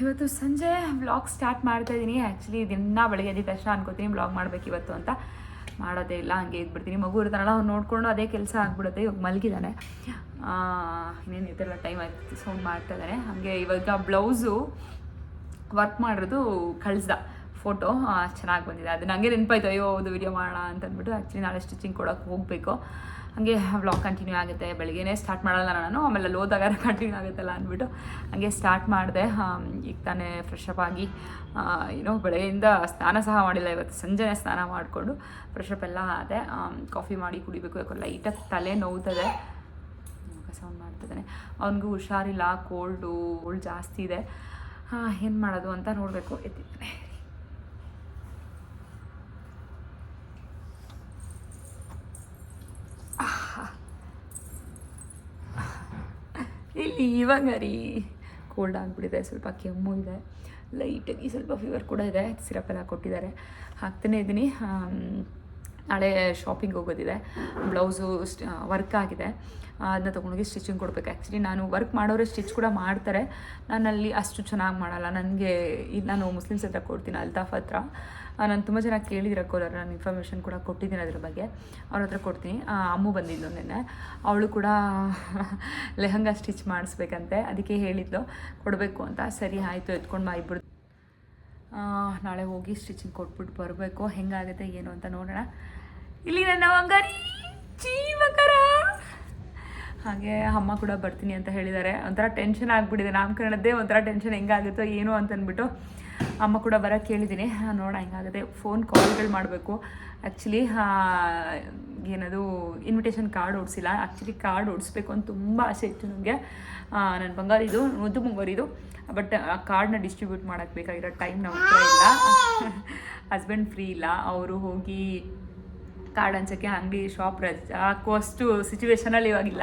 ಇವತ್ತು ಸಂಜೆ vlog start ಮಾಡ್ತಾ ಇದ್ದೀನಿ ಆ್ಯಕ್ಚುಲಿ ದಿನ ಬೆಳಗ್ಗೆ ಎದ್ದ ತಕ್ಷಣ ಅನ್ಕೋತೀನಿ ಬ್ಲಾಗ್ ಮಾಡಬೇಕು ಇವತ್ತು ಅಂತ. ಮಾಡೋದೇ ಇಲ್ಲ, ಹಂಗೆ ಇದ್ಬಿಡ್ತೀನಿ. ಮಗು ಇರ್ತಾನಲ್ಲ, ಅವ್ನು ನೋಡಿಕೊಂಡು ಅದೇ ಕೆಲಸ ಆಗ್ಬಿಡುತ್ತೆ. ಇವಾಗ ಮಲಗಿದ್ದಾನೆ ಇನ್ನೇನು ಥರ ಟೈಮ್ ಆಯ್ತು ಸೌಂಡ್ ಮಾಡ್ತಾ ಇದ್ದಾನೆ ಹಾಗೆ ಇವಾಗ ಬ್ಲೌಸು ವರ್ಕ್ ಮಾಡಿರೋದು ಕಳಿಸ್ದ ಫೋಟೋ ಚೆನ್ನಾಗಿ ಬಂದಿದೆ. ಅದು ನನಗೆ ನೆನಪಾಯ್ತು, ಅಯ್ಯೋ ಅದು ವಿಡಿಯೋ ಮಾಡೋಣ ಅಂತ ಅಂದ್ಬಿಟ್ಟು. ಆ್ಯಕ್ಚುಲಿ ನಾಳೆ ಸ್ಟಿಚಿಂಗ್ ಕೊಡೋಕೆ ಹೋಗಬೇಕು. ಹಾಗೆ ವ್ಲಾಗ್ ಕಂಟಿನ್ಯೂ ಆಗುತ್ತೆ, ಬೆಳಗ್ಗೆನೇ ಸ್ಟಾರ್ಟ್ ಮಾಡಲ್ಲ ನಾನು, ಆಮೇಲೆ ಲೋದಾಗ ಕಂಟಿನ್ಯೂ ಆಗುತ್ತಲ್ಲ ಅಂದ್ಬಿಟ್ಟು ಹಾಗೆ ಸ್ಟಾರ್ಟ್ ಮಾಡಿದೆ. ಈಗ ತಾನೇ ಫ್ರೆಶ್ ಅಪ್ ಆಗಿ ಏನೋ ಬೆಳಗ್ಗೆಯಿಂದ ಸ್ನಾನ ಸಹ ಮಾಡಿಲ್ಲ, ಇವತ್ತು ಸಂಜೆನೇ ಸ್ನಾನ ಮಾಡಿಕೊಂಡು ಫ್ರೆಶ್ ಅಪ್ ಎಲ್ಲ ಆದೆ. ಕಾಫಿ ಮಾಡಿ ಕುಡಿಬೇಕು, ಯಾಕೋ ಲೈಟಾಗಿ ತಲೆ ನೋವುತ್ತದೆ ಸೌಂಡ್ ಮಾಡ್ತಿದ್ದಾನೆ ಅವನಿಗೂ ಹುಷಾರಿಲ್ಲ ಕೋಲ್ಡು ಕೋಲ್ಡ್ ಜಾಸ್ತಿ ಇದೆ. ಏನು ಮಾಡೋದು ಅಂತ ನೋಡಬೇಕು ಎತ್ತಿದ್ದಾನೆ ಇಲ್ಲಿ ಇವಾಗ ರೀ ಕೋಲ್ಡ್ ಆಗಿಬಿಟ್ಟಿದೆ, ಸ್ವಲ್ಪ ಕೆಮ್ಮು ಇದೆ. ಲೈಟಾಗಿ ಸ್ವಲ್ಪ ಫೀವರ್ ಕೂಡ ಇದೆ. ಸಿರಪ್ ಎಲ್ಲ ಕೊಟ್ಟಿದ್ದಾರೆ. ಹಾಕ್ತಾನೆ ಇದ್ದೀನಿ. ನಾಳೆ ಶಾಪಿಂಗ್ ಹೋಗೋದಿದೆ. ಬ್ಲೌಸು ವರ್ಕ್ ಆಗಿದೆ. ಅದನ್ನ ತೊಗೊಂಡೋಗಿ ಸ್ಟಿಚಿಂಗ್ ಕೊಡಬೇಕು. ಆ್ಯಕ್ಚುಲಿ ನಾನು ವರ್ಕ್ ಮಾಡೋರೆ ಸ್ಟಿಚ್ ಕೂಡ ಮಾಡ್ತಾರೆ. ನಾನಲ್ಲಿ ಅಷ್ಟು ಚೆನ್ನಾಗಿ ಮಾಡಲ್ಲ. ನನಗೆ ಇದು ನಾನು ಮುಸ್ಲಿಮ್ಸ್ ಹತ್ರ ಕೊಡ್ತೀನಿ, ಅಲ್ತಾಫ್ ಹತ್ರ. ನಾನು ತುಂಬ ಚೆನ್ನಾಗಿ ಕೇಳಿದಿರ ಕೋಲಾರ ನಾನು ಇನ್ಫಾರ್ಮೇಷನ್ ಕೂಡ ಕೊಟ್ಟಿದ್ದೀನಿ ಅದ್ರ ಬಗ್ಗೆ. ಅವ್ರ ಹತ್ರ ಕೊಡ್ತೀನಿ. ಅಮ್ಮು ಬಂದಿದ್ಲು ನೆನ್ನೆ. ಅವಳು ಕೂಡ ಲೆಹಂಗಾ ಸ್ಟಿಚ್ ಮಾಡಿಸ್ಬೇಕಂತೆ. ಅದಕ್ಕೆ ಹೇಳಿದ್ಲು. ಕೊಡಬೇಕು ಅಂತ. ಸರಿ, ಆಯಿತು. ಎತ್ಕೊಂಡು ಬಾ ಇಬ್ಬರು ನಾಳೆ ಹೋಗಿ ಸ್ಟಿಚಿಂಗ್ ಕೊಟ್ಬಿಟ್ಟು ಬರಬೇಕು. ಹೆಂಗಾಗುತ್ತೆ, ಏನು ಅಂತ ನೋಡೋಣ. ಇಲ್ಲಿ ನನ್ನ ಅಂಗಾರಿ ಜೀವಕರ. ಹಾಗೆ ಅಮ್ಮ ಕೂಡ ಬರ್ತೀನಿ ಅಂತ ಹೇಳಿದ್ದಾರೆ. ಒಂಥರ ಟೆನ್ಷನ್ ಆಗಿಬಿಟ್ಟಿದೆ. ನಾಮಕರಣದ್ದೇ ಒಂಥರ ಟೆನ್ಷನ್ ಹೆಂಗಾಗುತ್ತೋ, ಏನು ಅಂತ ಅಂದ್ಬಿಟ್ಟು ಅಮ್ಮ ಕೂಡ ಬರ ಕೇಳಿದ್ದೀನಿ. ನೋಡೋಣ ಹಿಂಗಾಗುತ್ತೆ ಫೋನ್ ಕಾಲ್ಗಳು ಮಾಡಬೇಕು. ಆ್ಯಕ್ಚುಲಿ ಏನದು ಇನ್ವಿಟೇಷನ್ ಕಾರ್ಡ್ ಓಡಿಸಿಲ್ಲ. ಆ್ಯಕ್ಚುಲಿ ಕಾರ್ಡ್ ಓಡಿಸ್ಬೇಕು ಅಂತ ತುಂಬ ಆಸೆ ಇತ್ತು ನನಗೆ. ನನ್ನ ಬಂಗಾರಿದು, ಮುದ್ದು ಮುಂಗಾರಿದು ಬಟ್ ಆ ಕಾರ್ಡ್ನ ಡಿಸ್ಟ್ರಿಬ್ಯೂಟ್ ಮಾಡೋಕ್ಕೆ ಬೇಕಾಗಿರೋ ಟೈಮ್ ನಾವು ಇಲ್ಲ. ಹಸ್ಬೆಂಡ್ ಫ್ರೀ ಇಲ್ಲ. ಅವರು ಹೋಗಿ ಕಾರ್ಡ್ ಹಂಚೋಕ್ಕೆ ಅಂಗಡಿ ಶಾಪ್ ರಜೆ ಹಾಕುವಷ್ಟು ಸಿಚುವೇಶನಲ್ಲಿ ಇವಾಗಿಲ್ಲ.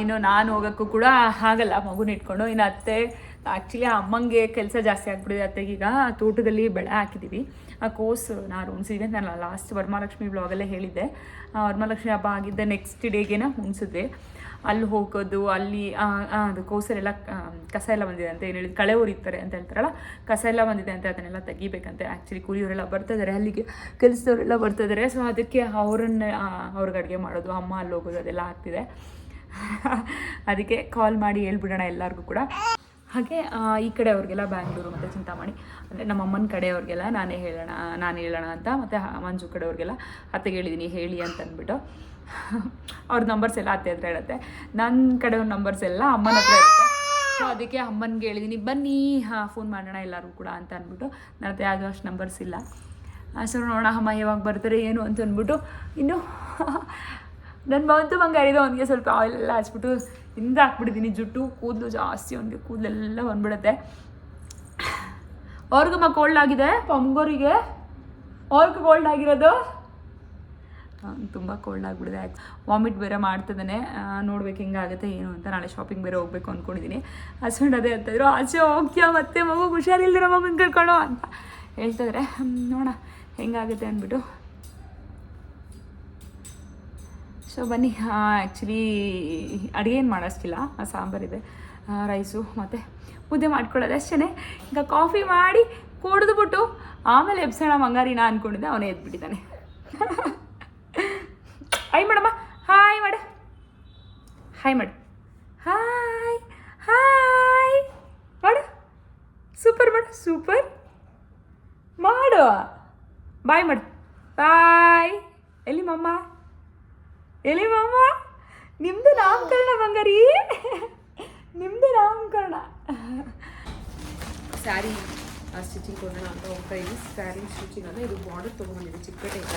ಇನ್ನು ನಾನು ಹೋಗೋಕ್ಕೂ ಕೂಡ ಆಗಲ್ಲ. ಮಗುನ ಇಟ್ಕೊಂಡು, ಇನ್ನು ಅತ್ತೆ ಆ್ಯಕ್ಚುಲಿ ಅಮ್ಮಂಗೆ ಕೆಲಸ ಜಾಸ್ತಿ ಆಗ್ಬಿಟ್ಟಿದೆ ಆ ತೋಟದಲ್ಲಿ ಬೆಳೆ ಹಾಕಿದ್ದೀವಿ ಆ ಕೋರ್ಸ್ ನಾನು ಉಣ್ಸಿದ್ವಿ ನಾನು ಲಾಸ್ಟ್ ವರಮಹಾಲಕ್ಷ್ಮಿ ಬ್ಲಾಗಲ್ಲೇ ಹೇಳಿದ್ದೆ. ವರಮಹಾಲಕ್ಷ್ಮಿ ಹಬ್ಬ ಆಗಿದ್ದೆ ನೆಕ್ಸ್ಟ್ ಡೇಗೇನ ಹುಣ್ಸಿದ್ದೆ ಅಲ್ಲಿ ಹೋಗೋದು ಅಲ್ಲಿ ಅದು ಕೋಸಲೆಲ್ಲ ಆ, ಕಸ ಎಲ್ಲ ಬಂದಿದೆ ಅಂತ ಏನು ಹೇಳಿದ್ ಕಳೆ ಉರಿತಾರೆ ಅಂತ ಹೇಳ್ತಾರಲ್ಲ ಕಸ ಎಲ್ಲ ಬಂದಿದೆ ಅಂತ ಅದನ್ನೆಲ್ಲ ತೆಗಿಬೇಕಂತೆ. ಆ್ಯಕ್ಚುಲಿ ಕುರಿಯವರೆಲ್ಲ ಬರ್ತಾಯಿದ್ದಾರೆ ಅಲ್ಲಿಗೆ ಕೆಲಸದವರೆಲ್ಲ ಬರ್ತಿದ್ದಾರೆ ಸೊ ಅದಕ್ಕೆ ಅವ್ರನ್ನ ಅವ್ರಿಗೆ ಅಡುಗೆ ಮಾಡೋದು ಅಮ್ಮ ಅಲ್ಲಿ ಹೋಗೋದು ಅದೆಲ್ಲ ಆಗ್ತಿದೆ. ಅದಕ್ಕೆ ಕಾಲ್ ಮಾಡಿ ಹೇಳ್ಬಿಡೋಣ ಎಲ್ಲರಿಗೂ ಕೂಡ. ಹಾಗೆ ಈ ಕಡೆ ಅವ್ರಿಗೆಲ್ಲ ಬ್ಯಾಂಗ್ಳೂರು ಮತ್ತು ಚಿಂತಾಮಣಿ, ಅಂದರೆ ನಮ್ಮ ಅಮ್ಮನ ಕಡೆಯವ್ರಿಗೆಲ್ಲ ನಾನೇ ಹೇಳೋಣ, ನಾನು ಹೇಳೋಣ ಅಂತ ಮತ್ತು ಮಂಜು ಕಡೆಯವ್ರಿಗೆಲ್ಲ ಅತ್ತೆಗೆ ಹೇಳಿದ್ದೀನಿ ಹೇಳಿ ಅಂತ ಅಂದ್ಬಿಟ್ಟು. ಅವ್ರ ನಂಬರ್ಸ್ ಎಲ್ಲ ಅತ್ತೆ ಹತ್ರ ಇರುತ್ತೆ. ನನ್ನ ಕಡೆಯವ್ರ ನಂಬರ್ಸ್ ಎಲ್ಲ ಅಮ್ಮನ ಹತ್ರ ಇರುತ್ತೆ. ಸೊ ಅದಕ್ಕೆ ಅಮ್ಮನಿಗೆ ಹೇಳಿದ್ದೀನಿ ಬನ್ನಿ, ಹಾಂ ಫೋನ್ ಮಾಡೋಣ ಎಲ್ಲರೂ ಕೂಡ ಅಂತ ಅಂದ್ಬಿಟ್ಟು. ನನ್ನ ಹತ್ರ ಯಾವುದೋ ಅಷ್ಟು ನಂಬರ್ಸ್ ಇಲ್ಲ. ಸೊ ನೋಡೋಣ, ಅಮ್ಮ ಯಾವಾಗ ಬರ್ತಾರೆ, ಏನು ಅಂತ ಅಂದ್ಬಿಟ್ಟು. ಇನ್ನು ನನ್ನ ಬಂತು ಬಂಗಾರಿದು ಅವನಿಗೆ ಸ್ವಲ್ಪ ಆಯಿಲ್ ಎಲ್ಲ ಹಚ್ಬಿಟ್ಟು ಹಿಂದೆ ಹಾಕ್ಬಿಟ್ಟಿದ್ದೀನಿ ಜುಟ್ಟು, ಕೂದಲು ಜಾಸ್ತಿ ಅವನಿಗೆ. ಕೂದಲೆಲ್ಲ ಬಂದ್ಬಿಡುತ್ತೆ. ಅವ್ರಿಗಮ್ಮ ಕೋಲ್ಡ್ ಆಗಿದೆ? ಪಂಗೋರಿಗೆ ಅವ್ರಿಗೂ ಕೋಲ್ಡ್ ಆಗಿರೋದು? ತುಂಬ ಕೋಲ್ಡ್ ಆಗಿಬಿಡಿದೆ ವಾಮಿಟ್ ಬೇರೆ ಮಾಡ್ತಿದ್ದಾನೆ ನೋಡ್ಬೇಕು ಹೆಂಗಾಗುತ್ತೆ ಏನು ಅಂತ. ನಾಳೆ ಶಾಪಿಂಗ್ ಬೇರೆ ಹೋಗ್ಬೇಕು ಅಂದ್ಕೊಂಡಿದ್ದೀನಿ ಹಸ್ಬೆಂಡ್ ಅದೇ ಅಂತಿದ್ರು ಆಚೆ ಹೋಗ್ತೀಯಾ ಮತ್ತೆ ಮಗು? ಹುಷಾರಿಲ್ದಿರ ಮಗು ಕರ್ಕೊಳ್ಳೋ ಅಂತ. ಹೇಳ್ತಿದ್ರೆ ನೋಡೋಣ ಹೆಂಗಾಗುತ್ತೆ ಅಂದ್ಬಿಟ್ಟು. ಸೊ ಬನ್ನಿ. ಆ್ಯಕ್ಚುಲಿ ಅಡುಗೆ ಏನು ಮಾಡೋಷ್ಟಿಲ್ಲ ಸಾಂಬಾರಿದೆ ರೈಸು ಮತ್ತು ಮುದ್ದೆ ಮಾಡ್ಕೊಳ್ಳೋದು ಅಷ್ಟೇ ಈಗ ಕಾಫಿ ಮಾಡಿ ಕುಡಿದ್ಬಿಟ್ಟು ಆಮೇಲೆ ಎಬ್ಸೋಣ ಮಂಗಾರಿನ ಅಂದ್ಕೊಂಡಿದ್ದೆ ಅವನೇ ಎದ್ಬಿಟ್ಟಿದ್ದಾನೆ. ಹಾಯ್ ಮೇಡಮ್ಮ ಹಾಯ್ ಮಾಡ ಹಾಯ್ ಮಾಡು ಹಾಯ್ ಹಾಯ್ ಮಾಡು ಸೂಪರ್ ಮಾಡು ಸೂಪರ್ ಮಾಡು ಬಾಯ್ ಮಾಡು ಬಾಯ್ ಎಲ್ಲಿ ಮಮ್ಮ ಎಲ್ಲಿ ಮಾಮ? ನಿಮ್ದು ನಾಮಕರಣ ಬಂಗಾರಿ? ನಿಮ್ದು ನಾಮಕರಣ. ಸ್ಯಾರಿ ಸ್ಟಿಚಿಂಗ್ ಕೊಡೋಣ ಅಂತ ಹೋಗ್ತಾ ಇದ್ದೀನಿ. ಸ್ಯಾರಿ ಸ್ಟಿಚಿಂಗ್ ಅಂದರೆ ಇದು ಬಾರ್ಡರ್ ತೊಗೊಂಡಿದೆ ಚಿಕ್ಕಪೇಟೆಯಿಂದ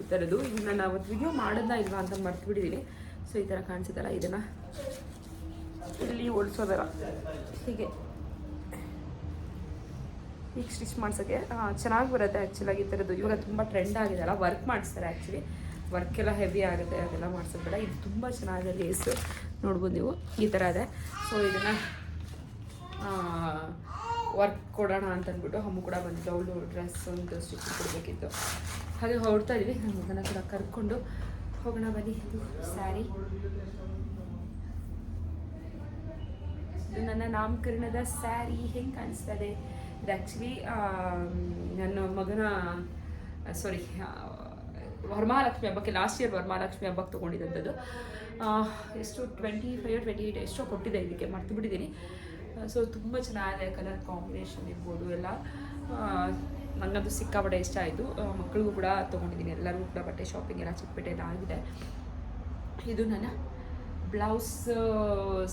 ಈ ಥರದ್ದು ಇದು ನಾನು ಅವತ್ತು ವಿಡಿಯೋ ಮಾಡೋದಾ ಇಲ್ವಾ ಅಂತ ಮರ್ತುಬಿಟ್ಟಿದ್ದೀನಿ ಸೊ ಈ ಥರ ಕಾಣಿಸುತ್ತಲ್ಲ, ಇದನ್ನು. ಇಲ್ಲಿ ಓಡಿಸೋದಲ್ಲ ಹೀಗೆ. ಈಗ ಸ್ಟಿಚ್ ಮಾಡ್ಸೋಕ್ಕೆ ಚೆನ್ನಾಗಿ ಬರುತ್ತೆ ಆ್ಯಕ್ಚುಲಾಗಿ ಈ ಥರದ್ದು ಇವಾಗ ತುಂಬ ಟ್ರೆಂಡ್ ಆಗಿದೆ ಅಲ್ಲ ವರ್ಕ್ ಮಾಡಿಸ್ತಾರೆ ಆ್ಯಕ್ಚುಲಿ ವರ್ಕ್ ಎಲ್ಲ ಹೆವಿ ಆಗುತ್ತೆ, ಅದೆಲ್ಲ ಮಾಡಿಸೋದ್ಬೇಡ ಇದು ತುಂಬ ಚೆನ್ನಾಗಿದೆ ಲೇಸು ನೋಡ್ಬೋದು ನೀವು, ಈ ಥರ ಇದೆ. ಸೊ ಇದನ್ನು ವರ್ಕ್ ಕೊಡೋಣ ಅಂತ ಅಂದ್ಬಿಟ್ಟು ಅಮ್ಮ ಕೂಡ ಬಂದಿದ್ದು. ಅವಳು ಡ್ರೆಸ್ ಒಂದು ಸ್ಟಿಚ್ ಕೊಡಬೇಕಿತ್ತು. ಹಾಗೆ ಹೊರಡ್ತಾ ಇದ್ವಿ. ನನ್ನ ಮಗನ ಕೂಡ ಕರ್ಕೊಂಡು ಹೋಗೋಣ ಬನ್ನಿ. ಇದು ಸ್ಯಾರಿ ನನ್ನ ನಾಮಕರಣದ ಸ್ಯಾರಿ ಹೆಂಗೆ ಕಾಣಿಸ್ತದೆ? ಆ್ಯಕ್ಚುಲಿ ನನ್ನ ಮಗನ ಸಾರಿ ವರಮಹಾಲಕ್ಷ್ಮಿ ಹಬ್ಬಕ್ಕೆ ಲಾಸ್ಟ್ ಇಯರ್ ವರಮಹಾಲಕ್ಷ್ಮಿ ಹಬ್ಬಕ್ಕೆ ತೊಗೊಂಡಿದ್ದಂಥದ್ದು. ಎಷ್ಟು ಟ್ವೆಂಟಿ ಫೈವ್ ಟ್ವೆಂಟಿ ಏಯ್ಟ್ ಎಷ್ಟೋ ಕೊಟ್ಟಿದ್ದೆ ಇದಕ್ಕೆ, ಮರ್ತು ಬಿಟ್ಟಿದ್ದೀನಿ. ಸೊ ತುಂಬ ಚೆನ್ನಾಗಿದೆ ಕಲರ್ ಕಾಂಬಿನೇಷನ್ ಇರ್ಬೋದು ಎಲ್ಲ. ನನಗಂತೂ ಸಿಕ್ಕಾಪಟ್ಟೆ ಇಷ್ಟ ಆಯಿತು. ಮಕ್ಕಳಿಗೂ ಕೂಡ ತೊಗೊಂಡಿದ್ದೀನಿ. ಎಲ್ಲರಿಗೂ ಕೂಡ ಬಟ್ಟೆ ಶಾಪಿಂಗ್ ಎಲ್ಲ ಚಿಕ್ಕಪೇಟೆಯಲ್ಲಿ ಆಗಿದೆ. ಇದು ನನ್ನ ಬ್ಲೌಸ್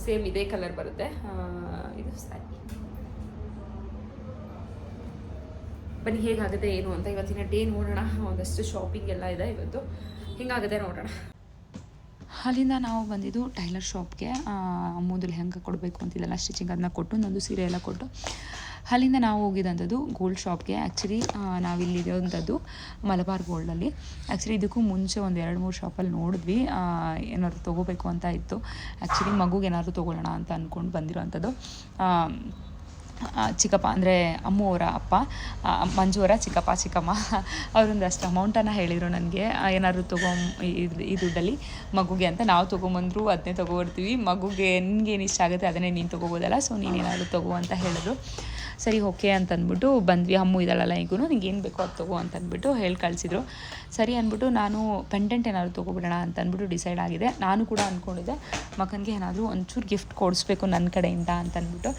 ಸೇಮ್ ಇದೇ ಕಲರ್ ಬರುತ್ತೆ. ಇದು ಸ್ಯಾರಿ ಬನ್ನಿ ಹೇಗಾಗುತ್ತೆ ಏನು ಅಂತ ಇವತ್ತಿನ ಡೇ ನೋಡೋಣ. ಒಂದಷ್ಟು ಶಾಪಿಂಗ್ ಎಲ್ಲ ಇದೆ ಇವತ್ತು. ಹಿಂಗಾಗುತ್ತೆ ನೋಡೋಣ. ಅಲ್ಲಿಂದ ನಾವು ಬಂದಿದ್ದು ಟೈಲರ್ ಶಾಪ್ಗೆ ಮೂದಲು ಹೆಂಗೆ ಕೊಡಬೇಕು ಅಂತಿದ್ದಲ್ಲ ಸ್ಟಿಚಿಂಗ್ ಅದನ್ನ ಕೊಟ್ಟು ನಂದು ಸೀರೆ ಎಲ್ಲ ಕೊಟ್ಟು. ಅಲ್ಲಿಂದ ನಾವು ಹೋಗಿದ್ದಂಥದ್ದು ಗೋಲ್ಡ್ ಶಾಪ್ಗೆ ಆ್ಯಕ್ಚುಲಿ ನಾವಿಲ್ಲಿರೋಂಥದ್ದು ಮಲಬಾರ್ ಗೋಲ್ಡಲ್ಲಿ ಆ್ಯಕ್ಚುಲಿ ಇದಕ್ಕೂ ಮುಂಚೆ ಒಂದು ಎರಡು ಮೂರು ಶಾಪಲ್ಲಿ ನೋಡಿದ್ವಿ. ಏನಾದರೂ ತೊಗೋಬೇಕು ಅಂತ ಇತ್ತು. ಆ್ಯಕ್ಚುಲಿ ಮಗುಗೆ ಏನಾದ್ರು ತೊಗೊಳ್ಳೋಣ ಅಂತ ಅಂದ್ಕೊಂಡು ಬಂದಿರೋವಂಥದ್ದು. ಆ, ಆ, ಚಿಕ್ಕಪ್ಪ ಅಂದರೆ ಅಮ್ಮು ಅವರ ಅಪ್ಪ ಮಂಜು ಅವರ ಚಿಕ್ಕಪ್ಪ, ಚಿಕ್ಕಮ್ಮ, ಅವರೊಂದು ಅಷ್ಟು ಅಮೌಂಟನ್ನು ಹೇಳಿದರು ನನಗೆ. ಏನಾದ್ರು ತೊಗೊಂಬ ಈ ದುಡ್ಡಲ್ಲಿ ಮಗುಗೆ ಅಂತ ನಾವು ತೊಗೊಂಬಂದ್ರು ಅದನ್ನೇ ತೊಗೊಬರ್ತೀವಿ. ಮಗುಗೆ ನಿನ್ಗೇನು ಇಷ್ಟ ಆಗುತ್ತೆ ಅದನ್ನೇ ನೀನು ತೊಗೋಬೋದಲ್ಲ ಸೊ ನೀನೇನಾದರೂ ತೊಗೋ ಅಂತ ಹೇಳಿದ್ರು. ಸರಿ ಓಕೆ ಅಂತಂದ್ಬಿಟ್ಟು ಬಂದ್ವಿ. ಅಮ್ಮು ಇದಳಲ್ಲ ಈಗೂ ನಿಂಗೆ ಏನು ಬೇಕೋ ಅದು ತೊಗೋ ಅಂತಂದ್ಬಿಟ್ಟು ಹೇಳಿ ಕಳಿಸಿದ್ರು. ಸರಿ ಅಂದ್ಬಿಟ್ಟು ನಾನು ಪೆಂಡೆಂಟ್ ಏನಾದರೂ ತೊಗೊಬಿಡೋಣ ಅಂತ ಅಂದ್ಬಿಟ್ಟು ಡಿಸೈಡ್ ಆಗಿದೆ. ನಾನು ಕೂಡ ಅಂದ್ಕೊಂಡಿದ್ದೆ ಮಗನಿಗೆ ಏನಾದರೂ ಒಂಚೂರು ಗಿಫ್ಟ್ ಕೊಡಿಸ್ಬೇಕು ನನ್ನ ಕಡೆಯಿಂದ ಅಂತ ಅಂದ್ಬಿಟ್ಟು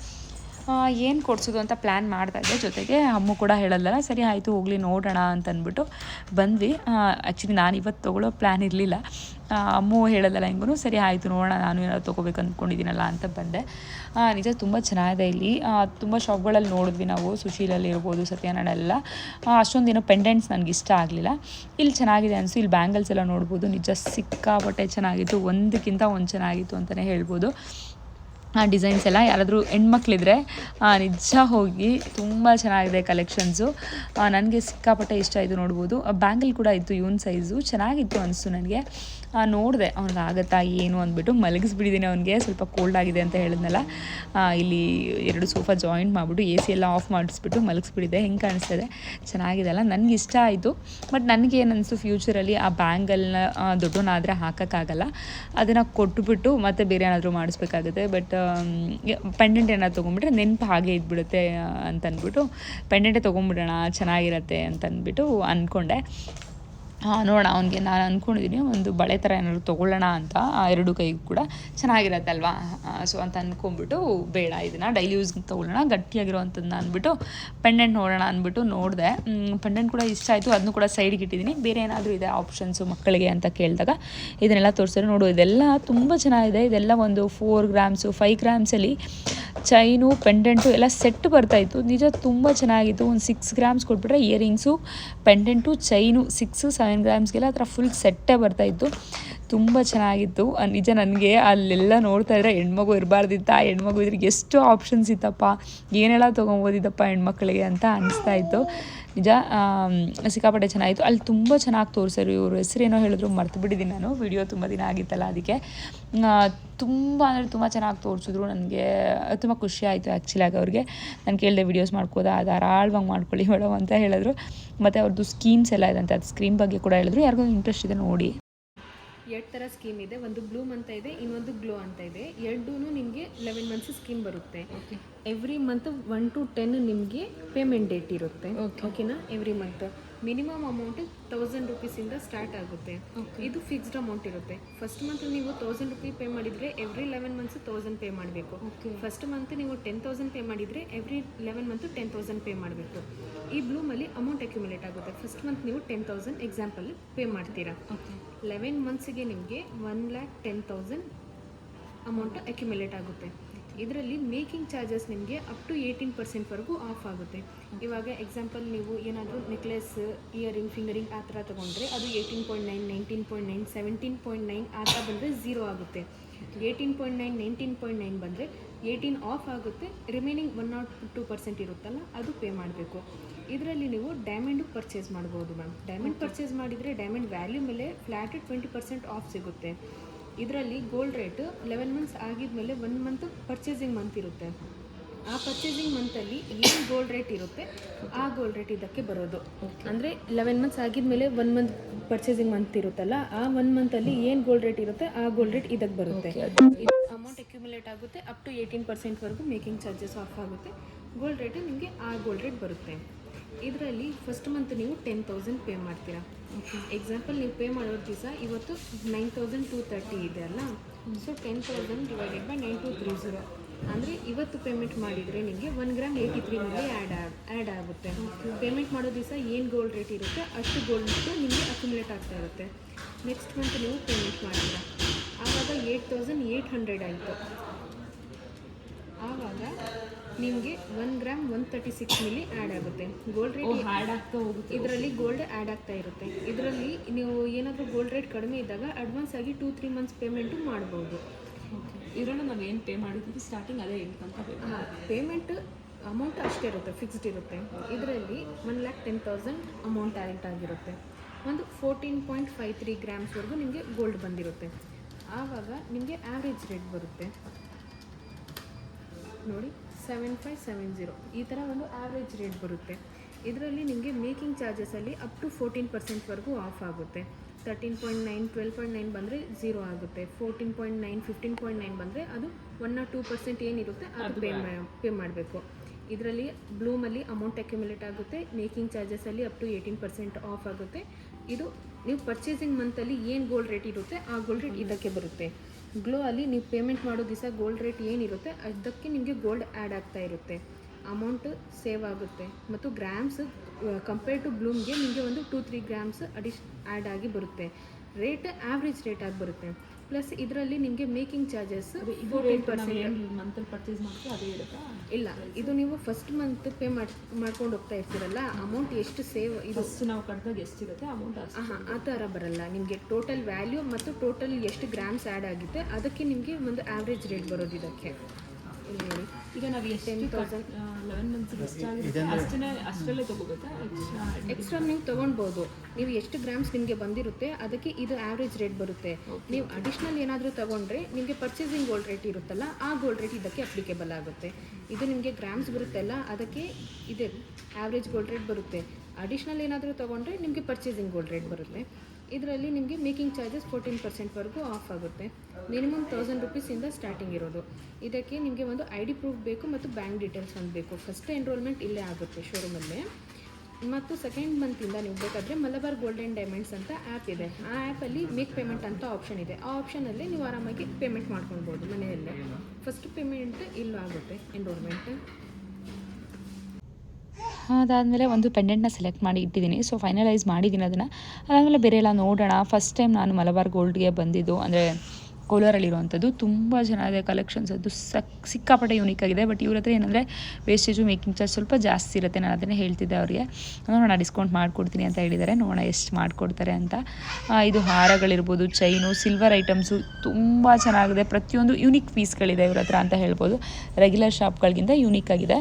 ಏನು ಕೊಡ್ಸೋದು ಅಂತ ಪ್ಲ್ಯಾನ್ ಇದ್ದೆ ಜೊತೆಗೆ ಅಮ್ಮು ಕೂಡ ಹೇಳಲ್ಲ ಸರಿ ಆಯಿತು, ಹೋಗಲಿ, ನೋಡೋಣ ಅಂತ ಅಂದ್ಬಿಟ್ಟು ಬಂದ್ವಿ ಆ್ಯಕ್ಚುಲಿ ನಾನು ಇವತ್ತು ತೊಗೊಳ್ಳೋ ಪ್ಲ್ಯಾನ್ ಇರಲಿಲ್ಲ. ಅಮ್ಮು ಹೇಳೋದಲ್ಲ ಹೆಂಗೂ ಸರಿ ಆಯಿತು, ನೋಡೋಣ, ನಾನು ಏನಾದ್ರು ತೊಗೋಬೇಕು ಅಂದ್ಕೊಂಡಿದ್ದೀನಲ್ಲ ಅಂತ ಬಂದೆ. ನಿಜ ತುಂಬ ಚೆನ್ನಾಗಿದೆ ಇಲ್ಲಿ. ತುಂಬ ಶಾಪ್ಗಳಲ್ಲಿ ನೋಡಿದ್ವಿ ನಾವು, ಸುಶೀಲಲ್ಲಿ ಇರ್ಬೋದು ಸತ್ಯನಾರಾಯಣ ಎಲ್ಲ ಏನೋ ಪೆಂಡೆಂಟ್ಸ್ ನನಗೆ ಇಷ್ಟ ಆಗಲಿಲ್ಲ. ಇಲ್ಲಿ ಚೆನ್ನಾಗಿದೆ ಅನಿಸು, ಇಲ್ಲಿ ಬ್ಯಾಂಗಲ್ಸ್ ಎಲ್ಲ ನೋಡ್ಬೋದು. ನಿಜ ಸಿಕ್ಕಾಪಟ್ಟೆ ಚೆನ್ನಾಗಿತ್ತು, ಒಂದಕ್ಕಿಂತ ಒಂದು ಚೆನ್ನಾಗಿತ್ತು ಅಂತಲೇ ಹೇಳ್ಬೋದು. ಆ ಡಿಸೈನ್ಸ್ ಎಲ್ಲ. ಯಾರಾದರೂ ಹೆಣ್ಮಕ್ಳಿದ್ರೆ ನಿಜ ಹೋಗಿ ತುಂಬ ಚೆನ್ನಾಗಿದೆ ಕಲೆಕ್ಷನ್ಸು ನನಗೆ ಸಿಕ್ಕಾಪಟ್ಟೆ ಇಷ್ಟ ಇದು ನೋಡ್ಬೋದು. ಬ್ಯಾಂಗಲ್ ಕೂಡ ಇತ್ತು, ಇವನ್ ಸೈಜು ಚೆನ್ನಾಗಿತ್ತು ಅನಿಸ್ತು ನನಗೆ. ನೋಡಿದೆ, ಅವ್ನಿಗೆ ಆಗುತ್ತಾ, ಏನು ಅಂದ್ಬಿಟ್ಟು ಮಲಗಿಸ್ಬಿಟ್ಟಿದ್ದೀನಿ ಅವನಿಗೆ. ಸ್ವಲ್ಪ ಕೋಲ್ಡ್ ಆಗಿದೆ ಅಂತ ಹೇಳಿದ್ನಲ್ಲ. ಇಲ್ಲಿ ಎರಡು ಸೋಫಾ ಜಾಯಿಂಟ್ ಮಾಡಿಬಿಟ್ಟು ಎ ಸಿ ಎಲ್ಲ ಆಫ್ ಮಾಡಿಸ್ಬಿಟ್ಟು ಮಲಗಿಸ್ಬಿಟ್ಟಿದೆ. ಹೆಂಗೆ ಕಾಣಿಸ್ತದೆ? ಚೆನ್ನಾಗಿದೆ ಅಲ್ಲ. ನನಗೆ ಇಷ್ಟ ಆಯಿತು. ಬಟ್ ನನಗೆ ಏನು ಅನಿಸ್ತು ಫ್ಯೂಚರಲ್ಲಿ ಆ ಬ್ಯಾಂಗಲ್ನ ದೊಡ್ಡವನಾದರೆ ಹಾಕೋಕ್ಕಾಗಲ್ಲ. ಅದನ್ನು ಕೊಟ್ಬಿಟ್ಟು ಮತ್ತೆ ಬೇರೆ ಏನಾದರೂ ಮಾಡಿಸ್ಬೇಕಾಗುತ್ತೆ. ಬಟ್ ಪೆಂಡೆಂಟ್ ಏನಾದ್ರು ತೊಗೊಂಬಿಟ್ರೆ ನೆನಪು ಹಾಗೆ ಇದ್ಬಿಡುತ್ತೆ ಅಂತಂದ್ಬಿಟ್ಟು ಪೆಂಡೆಂಟೇ ತೊಗೊಂಬಿಡೋಣ ಚೆನ್ನಾಗಿರತ್ತೆ ಅಂತ ಅಂದ್ಬಿಟ್ಟು ಅಂದ್ಕೊಂಡೆ ನೋಡೋಣ ಅವ್ನಿಗೆ ನಾನು ಅಂದ್ಕೊಂಡಿದ್ದೀನಿ ಒಂದು ಬಳೆ ಥರ ಏನಾದ್ರು ತೊಗೊಳ್ಳೋಣ ಅಂತ ಆ, ಎರಡು ಕೈಗೂ ಕೂಡ ಚೆನ್ನಾಗಿರತ್ತಲ್ವಾ? ಸೊ ಅಂತ ಅಂದ್ಕೊಂಬಿಟ್ಟು ಬೇಡ ಇದನ್ನು ಡೈಲಿ ಯೂಸ್ಗೆ ತೊಗೊಳ್ಳೋಣ ಗಟ್ಟಿಯಾಗಿರೋವಂಥದ್ದನ್ನ ಅಂದ್ಬಿಟ್ಟು ಪೆಂಡೆಂಟ್ ನೋಡೋಣ ಅಂದ್ಬಿಟ್ಟು ನೋಡಿದೆ. ಪೆಂಡೆಂಟ್ ಕೂಡ ಇಷ್ಟ ಆಯಿತು ಅದನ್ನು ಕೂಡ ಸೈಡ್ಗೆ ಇಟ್ಟಿದ್ದೀನಿ ಬೇರೆ ಏನಾದರೂ ಇದೆ ಆಪ್ಷನ್ಸು ಮಕ್ಕಳಿಗೆ ಅಂತ ಕೇಳಿದಾಗ ಇದನ್ನೆಲ್ಲ ತೋರಿಸಿದ್ರೆ ನೋಡು ಇದೆಲ್ಲ ತುಂಬ ಚೆನ್ನಾಗಿದೆ. ಇದೆಲ್ಲ ಒಂದು ಫೋರ್ ಗ್ರಾಮ್ಸು ಫೈವ್ ಗ್ರಾಮ್ಸಲ್ಲಿ ಚೈನು ಪೆಂಡೆಂಟು ಎಲ್ಲ ಸೆಟ್ ಬರ್ತಾಯಿತ್ತು ನಿಜ ತುಂಬ ಚೆನ್ನಾಗಿತ್ತು. ಒಂದು ಸಿಕ್ಸ್ ಗ್ರಾಮ್ಸ್ ಕೊಟ್ಬಿಟ್ರೆ earrings pendant chain six seven ಗ್ರಾಮ್ಸ್ಗೆಲ್ಲ ಆ ಥರ ಫುಲ್ ಸೆಟ್ಟೇ ಬರ್ತಾಯಿತ್ತು ತುಂಬ ಚೆನ್ನಾಗಿತ್ತು. ನಿಜ ನನಗೆ ಅಲ್ಲೆಲ್ಲ ನೋಡ್ತಾ ಇದ್ರೆ ಹೆಣ್ಮಗು ಇರಬಾರ್ದಿತ್ತ ಆ ಹೆಣ್ಮಗು ಇದ್ರೆ ಎಷ್ಟು ಆಪ್ಷನ್ಸ್ ಇತ್ತಪ್ಪ, ಏನೆಲ್ಲ ತೊಗೊಬೋದಿತ್ತಪ್ಪ ಹೆಣ್ಮಕ್ಳಿಗೆ ಅಂತ ಅನಿಸ್ತಾ ಇತ್ತು. ನಿಜ ಸಿಕ್ಕಾಪಟ್ಟೆ ಚೆನ್ನಾಗಿತ್ತು. ಅಲ್ಲಿ ತುಂಬ ಚೆನ್ನಾಗಿ ತೋರಿಸರು ಇವರು. ಹೆಸರೇನೋ ಹೇಳಿದ್ರು ಮರ್ತು ಬಿಟ್ಟಿದ್ದೀನಿ ನಾನು. ವಿಡಿಯೋ ತುಂಬ ದಿನ ಆಗಿತ್ತಲ್ಲ ಅದಕ್ಕೆ. ತುಂಬ ಅಂದರೆ ತುಂಬ ಚೆನ್ನಾಗಿ ತೋರಿಸಿದ್ರು ನನಗೆ. ತುಂಬ ಖುಷಿ ಆಯಿತು ಆ್ಯಕ್ಚುಲಾಗಿ ಅವ್ರಿಗೆ. ನಾನು ಕೇಳಿದೆ ವೀಡಿಯೋಸ್ ಮಾಡ್ಕೋದಾ, ಧಾರಾಳವಾಗಿ ಮಾಡ್ಕೊಳ್ಳಿ ಮೇಡಮ್ ಅಂತ ಹೇಳಿದ್ರು. ಮತ್ತು ಅವ್ರದ್ದು ಸ್ಕೀಮ್ಸ್ ಎಲ್ಲ ಇದೆ ಅಂತ ಅದು ಸ್ಕ್ರೀನ್ ಬಗ್ಗೆ ಕೂಡ ಹೇಳಿದ್ರು. ಯಾರಿಗೂ ಇಂಟ್ರೆಸ್ಟ್ ಇದೆ ನೋಡಿ. ಎರಡು ಥರ ಸ್ಕೀಮ್ ಇದೆ. ಒಂದು ಬ್ಲೂಮ್ ಅಂತ ಇದೆ ಇನ್ನೊಂದು ಗ್ಲೋ ಅಂತ ಇದೆ. ಎರಡೂ ನಿಮಗೆ ಲೆವೆನ್ ಮಂತ್ಸ್ ಸ್ಕೀಮ್ ಬರುತ್ತೆ. Every month one two ten ನಿಮಗೆ ಪೇಮೆಂಟ್ ಡೇಟ್ ಇರುತ್ತೆ. ಓಕೆನಾ every month minimum amount thousand ರುಪೀಸಿಂದ start ಆಗುತ್ತೆ. ಇದು ಫಿಕ್ಸ್ಡ್ ಅಮೌಂಟ್ ಇರುತ್ತೆ. ಫಸ್ಟ್ ಮಂತ್ ನೀವು ತೌಸಂಡ್ ರುಪೀಸ್ ಪೇ ಮಾಡಿದರೆ every eleven months thousand pay ಮಾಡಬೇಕು. ಫಸ್ಟ್ ಮಂತ್ ನೀವು ಟೆನ್ ತೌಸಂಡ್ ಪೇ ಮಾಡಿದರೆ every eleven month ten thousand pay ಮಾಡಬೇಕು. ಈ ಬ್ಲೂಮಲ್ಲಿ ಅಮೌಂಟ್ ಅಕ್ಯುಮುಲೇಟ್ ಆಗುತ್ತೆ. ಫಸ್ಟ್ ಮಂತ್ ನೀವು ಟೆನ್ ತೌಸಂಡ್ ಎಕ್ಸಾಂಪಲ್ ಪೇ ಮಾಡ್ತೀರಾ. ಲೆವೆನ್ ಮಂತ್ಸಿಗೆ ನಿಮಗೆ one lakh ten thousand amount accumulate ಆಗುತ್ತೆ. ಇದರಲ್ಲಿ ಮೇಕಿಂಗ್ ಚಾರ್ಜಸ್ ನಿಮಗೆ ಅಪ್ ಟು ಏಯ್ಟೀನ್ ಪರ್ಸೆಂಟ್ವರೆಗೂ ಆಫ್ ಆಗುತ್ತೆ. ಇವಾಗ ಎಕ್ಸಾಂಪಲ್ ನೀವು ಏನಾದರೂ ನೆಕ್ಲೆಸ್ ಇಯರಿಂಗ್ ಫಿಂಗರಿಂಗ್ ಆ ಥರ ತೊಗೊಂಡ್ರೆ ಅದು eighteen point nine nineteen point nine seventeen point nine ಆ ಥರ ಬಂದರೆ ಝೀರೋ ಆಗುತ್ತೆ. Eighteen point nine nineteen point nine ಬಂದರೆ ಏಯ್ಟೀನ್ ಆಫ್ ಆಗುತ್ತೆ remaining one nought two percent ಇರುತ್ತಲ್ಲ ಅದು ಪೇ ಮಾಡಬೇಕು. ಇದರಲ್ಲಿ ನೀವು ಡೈಮಂಡು ಪರ್ಚೇಸ್ ಮಾಡ್ಬೋದು ಮ್ಯಾಮ್. ಡೈಮಂಡ್ ಪರ್ಚೇಸ್ ಮಾಡಿದರೆ ಡೈಮಂಡ್ ವ್ಯಾಲ್ಯೂ ಮೇಲೆ ಫ್ಲ್ಯಾಟ್ ಟ್ವೆಂಟಿ ಪರ್ಸೆಂಟ್ ಆಫ್ ಸಿಗುತ್ತೆ. ಇದರಲ್ಲಿ ಗೋಲ್ಡ್ ರೇಟ್ ಲೆವೆನ್ ಮಂತ್ಸ್ ಆಗಿದ್ಮೇಲೆ ಒನ್ ಮಂತ್ ಪರ್ಚೇಸಿಂಗ್ ಮಂತ್ ಇರುತ್ತೆ. ಆ ಪರ್ಚೇಸಿಂಗ್ ಮಂತಲ್ಲಿ ಏನು ಗೋಲ್ಡ್ ರೇಟ್ ಇರುತ್ತೆ ಆ ಗೋಲ್ಡ್ ರೇಟ್ ಇದಕ್ಕೆ ಬರೋದು. ಅಂದರೆ ಲೆವೆನ್ ಮಂತ್ಸ್ ಆಗಿದ್ಮೇಲೆ ಒನ್ ಮಂತ್ ಪರ್ಚೇಸಿಂಗ್ ಮಂತ್ ಇರುತ್ತಲ್ಲ ಆ ಒನ್ ಮಂತಲ್ಲಿ ಏನು ಗೋಲ್ಡ್ ರೇಟ್ ಇರುತ್ತೆ ಆ ಗೋಲ್ಡ್ ರೇಟ್ ಇದಕ್ಕೆ ಬರುತ್ತೆ. ಅಮೌಂಟ್ ಅಕ್ಯುಮುಲೇಟ್ ಆಗುತ್ತೆ ಅಪ್ ಟು ಏಯ್ಟೀನ್ ಪರ್ಸೆಂಟ್ವರೆಗೂ ಮೇಕಿಂಗ್ ಚಾರ್ಜಸ್ ಆಫ್ ಆಗುತ್ತೆ. ಗೋಲ್ಡ್ ರೇಟ್ ನಿಮಗೆ ಆ ಗೋಲ್ಡ್ ರೇಟ್ ಬರುತ್ತೆ. ಇದರಲ್ಲಿ ಫಸ್ಟ್ ಮಂತ್ ನೀವು ಟೆನ್ ತೌಸಂಡ್ ಪೇ ಮಾಡ್ತೀರಾ. ಎಕ್ಸಾಂಪಲ್ ನೀವು ಪೇ ಮಾಡೋ ದಿವಸ ಇವತ್ತು ನೈನ್ ತೌಸಂಡ್ ಟೂ ತರ್ಟಿ ಇದೆ ಅಲ್ಲ? So ten thousand divided by nine two three zero ಅಂದರೆ ಇವತ್ತು ಪೇಮೆಂಟ್ ಮಾಡಿದರೆ ನಿಮಗೆ ಒನ್ ಗ್ರಾಮ್ ಏಯ್ಟಿ ತ್ರೀ ಮೇಲೆ ಆ್ಯಡ್ ಆ್ಯಡ್ ಆಗುತ್ತೆ. ಪೇಮೆಂಟ್ ಮಾಡೋ ದಿವಸ ಏನು ಗೋಲ್ಡ್ ರೇಟ್ ಇರುತ್ತೆ, ಅಷ್ಟು ಗೋಲ್ಡ್ ನಿಮಗೆ ಅಕ್ಯುಮುಲೇಟ್ ಆಗ್ತಾ ಇರುತ್ತೆ. ನೆಕ್ಸ್ಟ್ ಮಂತ್ ನೀವು ಪೇಮೆಂಟ್ ಮಾಡಿಲ್ಲ ಆವಾಗ ಏಯ್ಟ್ ತೌಸಂಡ್ ಏಯ್ಟ್ ಹಂಡ್ರೆಡ್ ಆಯಿತು. ಆವಾಗ ನಿಮಗೆ one gram one thirty six milli add ಆಗುತ್ತೆ ಗೋಲ್ಡ್ ರೇಟ್ ಆ್ಯಡ್ ಆಗ್ತಾ ಹೋಗುತ್ತೆ. ಇದರಲ್ಲಿ ಗೋಲ್ಡ್ ಆ್ಯಡ್ ಆಗ್ತಾ ಇರುತ್ತೆ. ಇದರಲ್ಲಿ ನೀವು ಏನಾದರೂ ಗೋಲ್ಡ್ ರೇಟ್ ಕಡಿಮೆ ಇದ್ದಾಗ ಅಡ್ವಾನ್ಸ್ ಆಗಿ ಟೂ ತ್ರೀ ಮಂತ್ಸ್ ಪೇಮೆಂಟು ಮಾಡ್ಬೋದು. ಇದರಲ್ಲೂ ನಾವು ಏನು ಪೇ ಮಾಡಿದ್ದೀವಿ ಸ್ಟಾರ್ಟಿಂಗ್ ಅದೇ ಎಂಟು ಅಂತ ಹಾಂ ಪೇಮೆಂಟ್ ಅಮೌಂಟ್ ಅಷ್ಟೇ ಇರುತ್ತೆ ಫಿಕ್ಸ್ಡ್ ಇರುತ್ತೆ. ಇದರಲ್ಲಿ one lakh ten thousand amount add ಆಗಿರುತ್ತೆ. ಒಂದು ಫೋರ್ಟೀನ್ ಪಾಯಿಂಟ್ ಫೈವ್ ತ್ರೀ ಗ್ರಾಮ್ಸ್ವರೆಗೂ ನಿಮಗೆ ಗೋಲ್ಡ್ ಬಂದಿರುತ್ತೆ. ಆವಾಗ ನಿಮಗೆ ಆ್ಯಾವ್ರೇಜ್ ರೇಟ್ ಬರುತ್ತೆ. ನೋಡಿ. ಸೆವೆನ್ ಫೈವ್ ಸೆವೆನ್ ಜೀರೋ ಈ ಥರ ಒಂದು ಆ್ಯಾವ್ರೇಜ್ ರೇಟ್ ಬರುತ್ತೆ. ಇದರಲ್ಲಿ ನಿಮಗೆ ಮೇಕಿಂಗ್ ಚಾರ್ಜಸಲ್ಲಿ ಅಪ್ ಟು ಫೋರ್ಟೀನ್ ಪರ್ಸೆಂಟ್ವರೆಗೂ ಆಫ್ ಆಗುತ್ತೆ. Thirteen point nine twelve point nine ಬಂದರೆ ಝೀರೋ ಆಗುತ್ತೆ. Fourteen point nine fifteen point nine ಬಂದರೆ ಅದು ಒನ್ ಆರ್ ಟೂ ಪರ್ಸೆಂಟ್ ಏನಿರುತ್ತೆ ಅದು ಪೇ ಪೇ ಮಾಡಬೇಕು. ಇದರಲ್ಲಿ ಬ್ಲೂಮಲ್ಲಿ ಅಮೌಂಟ್ ಅಕ್ಯುಮುಲೇಟ್ ಆಗುತ್ತೆ. Making ಚಾರ್ಜಸಲ್ಲಿ up to eighteen percent off ಆಗುತ್ತೆ. ಇದು ನೀವು ಪರ್ಚೇಸಿಂಗ್ ಮಂತಲ್ಲಿ ಏನು ಗೋಲ್ಡ್ ರೇಟ್ ಇರುತ್ತೆ, ಆ ಗೋಲ್ಡ್ ರೇಟ್ ಇದಕ್ಕೆ ಬರುತ್ತೆ. ಗ್ಲೋ ಅಲ್ಲಿ ನೀವು ಪೇಮೆಂಟ್ ಮಾಡೋ ದಿವಸ ಗೋಲ್ಡ್ ರೇಟ್ ಏನಿರುತ್ತೆ, ಅದಕ್ಕೆ ನಿಮಗೆ ಗೋಲ್ಡ್ ಆ್ಯಡ್ ಆಗ್ತಾ ಇರುತ್ತೆ. ಅಮೌಂಟ್ ಸೇವ್ ಆಗುತ್ತೆ. ಮತ್ತು ಗ್ರಾಮ್ಸ್ ಕಂಪೇರ್ ಟು ಬ್ಲೂಮ್ಗೆ ನಿಮಗೆ ಒಂದು ಟೂ ತ್ರೀ ಗ್ರಾಮ್ಸ್ ಅಡಿಷ್ ಆ್ಯಡ್ ಆಗಿ ಬರುತ್ತೆ. ರೇಟ್ ಆ್ಯಾವ್ರೇಜ್ ಆಗಿ ಬರುತ್ತೆ. ಪ್ಲಸ್ ಇದರಲ್ಲಿ ನಿಮಗೆ making charges fourteen percent purchase ಮಾಡ್ತೀವಿ ಅದೇ ಇರುತ್ತಾ? ಇಲ್ಲ ಇದು ನೀವು ಫಸ್ಟ್ ಮಂತ್ ಪೇ ಮಾಡಿ ಮಾಡ್ಕೊಂಡು ಹೋಗ್ತಾ ಇರ್ತೀರಲ್ಲ ಅಮೌಂಟ್ ಎಷ್ಟು ಸೇವ್ ಇದು ನಾವು ಕಟ್ಟಿದಾಗ ಎಷ್ಟಿರುತ್ತೆ ಅಮೌಂಟ್ ಹಾಂ ಆ ಥರ ಬರಲ್ಲ. ನಿಮಗೆ ಟೋಟಲ್ ವ್ಯಾಲ್ಯೂ ಮತ್ತು ಟೋಟಲ್ ಎಷ್ಟು ಗ್ರಾಮ್ಸ್ ಆ್ಯಡ್ ಆಗುತ್ತೆ ಅದಕ್ಕೆ ನಿಮಗೆ ಒಂದು ಆವ್ರೇಜ್ ರೇಟ್ ಬರೋದು ಇದಕ್ಕೆ. ಈಗ ನಾವು ಎಷ್ಟು ಲೆವೆನ್ ಮಂತ್ಸ್ಗೆ ಎಷ್ಟಾಗಿರುತ್ತೆ ಅಷ್ಟೇ ಅಷ್ಟರಲ್ಲೇ ತೊಗೋಬೇಕಾ? ಎಕ್ಸ್ಟ್ರಾ ಎಕ್ಸ್ಟ್ರಾ ನೀವು ತೊಗೊಳ್ಬೋದು. ನೀವು ಎಷ್ಟು ಗ್ರಾಮ್ಸ್ ನಿಮಗೆ ಬಂದಿರುತ್ತೆ ಅದಕ್ಕೆ ಇದು ಆವ್ರೇಜ್ ರೇಟ್ ಬರುತ್ತೆ. ನೀವು ಅಡಿಷ್ನಲ್ ಏನಾದರೂ ತಗೊಂಡ್ರೆ ನಿಮಗೆ ಪರ್ಚೇಸಿಂಗ್ ಗೋಲ್ಡ್ ರೇಟ್ ಇರುತ್ತಲ್ಲ ಆ ಗೋಲ್ಡ್ ರೇಟ್ ಇದಕ್ಕೆ ಅಪ್ಲಿಕೇಬಲ್ ಆಗುತ್ತೆ. ಇದು ನಿಮಗೆ ಗ್ರಾಮ್ಸ್ ಬರುತ್ತಲ್ಲ ಅದಕ್ಕೆ ಇದೆ. ಆವ್ರೇಜ್ ಗೋಲ್ಡ್ ರೇಟ್ ಬರುತ್ತೆ. ಅಡಿಷ್ನಲ್ ಏನಾದರೂ ತಗೊಂಡ್ರೆ ನಿಮಗೆ ಪರ್ಚೇಸಿಂಗ್ ಗೋಲ್ಡ್ ರೇಟ್ ಬರುತ್ತೆ. ಇದರಲ್ಲಿ ನಿಮಗೆ ಮೇಕಿಂಗ್ ಚಾರ್ಜಸ್ ಫೋರ್ಟೀನ್ ಪರ್ಸೆಂಟ್ವರೆಗೂ ಆಫ್ ಆಗುತ್ತೆ. ಮಿನಿಮಮ್ ತೌಸಂಡ್ ರುಪೀಸಿಂದ ಸ್ಟಾರ್ಟಿಂಗ್ ಇರೋದು. ಇದಕ್ಕೆ ನಿಮಗೆ ಒಂದು ಐ ಡಿ ಪ್ರೂಫ್ ಬೇಕು ಮತ್ತು ಬ್ಯಾಂಕ್ ಡೀಟೇಲ್ಸ್ ಒಂದು ಬೇಕು. ಫಸ್ಟ್ ಎನ್ರೋಲ್ಮೆಂಟ್ ಇಲ್ಲೇ ಆಗುತ್ತೆ ಶೋರೂಮಲ್ಲೇ ಮತ್ತು ಸೆಕೆಂಡ್ ಮಂತಿಂದ ನೀವು ಬೇಕಾದರೆ ಮಲಬಾರ್ ಗೋಲ್ಡನ್ ಡೈಮಂಡ್ಸ್ ಅಂತ ಆ್ಯಪ್ ಇದೆ. ಆ ಆ್ಯಪಲ್ಲಿ ಮೇಕ್ ಪೇಮೆಂಟ್ ಅಂತ ಆಪ್ಷನ್ ಇದೆ. ಆ ಆಪ್ಷನಲ್ಲಿ ನೀವು ಆರಾಮಾಗಿ ಪೇಮೆಂಟ್ ಮಾಡ್ಕೊಳ್ಬೋದು ಮನೆಯಲ್ಲೇ. ಫಸ್ಟ್ ಪೇಮೆಂಟ್ ಇಲ್ಲೂ ಆಗುತ್ತೆ ಎನ್ರೋಲ್ಮೆಂಟ್ ಅದಾದಮೇಲೆ ಒಂದು ಪೆಂಡೆಂಟ್ನ ಸೆಲೆಕ್ಟ್ ಮಾಡಿ ಇಟ್ಟಿದ್ದೀನಿ. ಸೊ ಫೈನಲೈಸ್ ಮಾಡಿದ್ದೀನಿ ಅದನ್ನು. ಅದಾದಮೇಲೆ ಬೇರೆ ಎಲ್ಲ ನೋಡೋಣ. ಫಸ್ಟ್ ಟೈಮ್ ನಾನು ಮಲಬಾರ್ ಗೋಲ್ಡ್ಗೆ ಬಂದಿದ್ದು. ಅಂದರೆ ಕೋಲಾರಲ್ಲಿರುವಂಥದ್ದು. ತುಂಬ ಚೆನ್ನಾಗಿದೆ ಕಲೆಕ್ಷನ್ಸ್ ಅದು ಸಕ್, ಸಿಕ್ಕಾಪಟ್ಟೆ ಯೂನಿಕ್ ಆಗಿದೆ. ಬಟ್ ಇವ್ರ ಹತ್ರ ಏನಂದರೆ ವೇಸ್ಟೇಜು ಮೇಕಿಂಗ್ ಚಾರ್ಜ್ ಸ್ವಲ್ಪ ಜಾಸ್ತಿ ಇರುತ್ತೆ ನಾನು ಅದನ್ನೇ ಹೇಳ್ತಿದ್ದೆ ಅವರಿಗೆ. ನೋಡೋಣ ಡಿಸ್ಕೌಂಟ್ ಮಾಡಿಕೊಡ್ತೀನಿ ಅಂತ ಹೇಳಿದ್ದಾರೆ. ನೋಡೋಣ ಎಷ್ಟು ಮಾಡಿಕೊಡ್ತಾರೆ ಅಂತ. ಇದು ಹಾರಗಳಿರ್ಬೋದು ಚೈನು ಸಿಲ್ವರ್ ಐಟಮ್ಸು ತುಂಬ ಚೆನ್ನಾಗಿದೆ. ಪ್ರತಿಯೊಂದು ಯೂನಿಕ್ ಪೀಸ್ಗಳಿದೆ ಇವ್ರ ಹತ್ರ ಅಂತ ಹೇಳ್ಬೋದು. ರೆಗ್ಯುಲರ್ ಶಾಪ್ಗಳಿಗಿಂತ ಯೂನಿಕ್ ಆಗಿದೆ.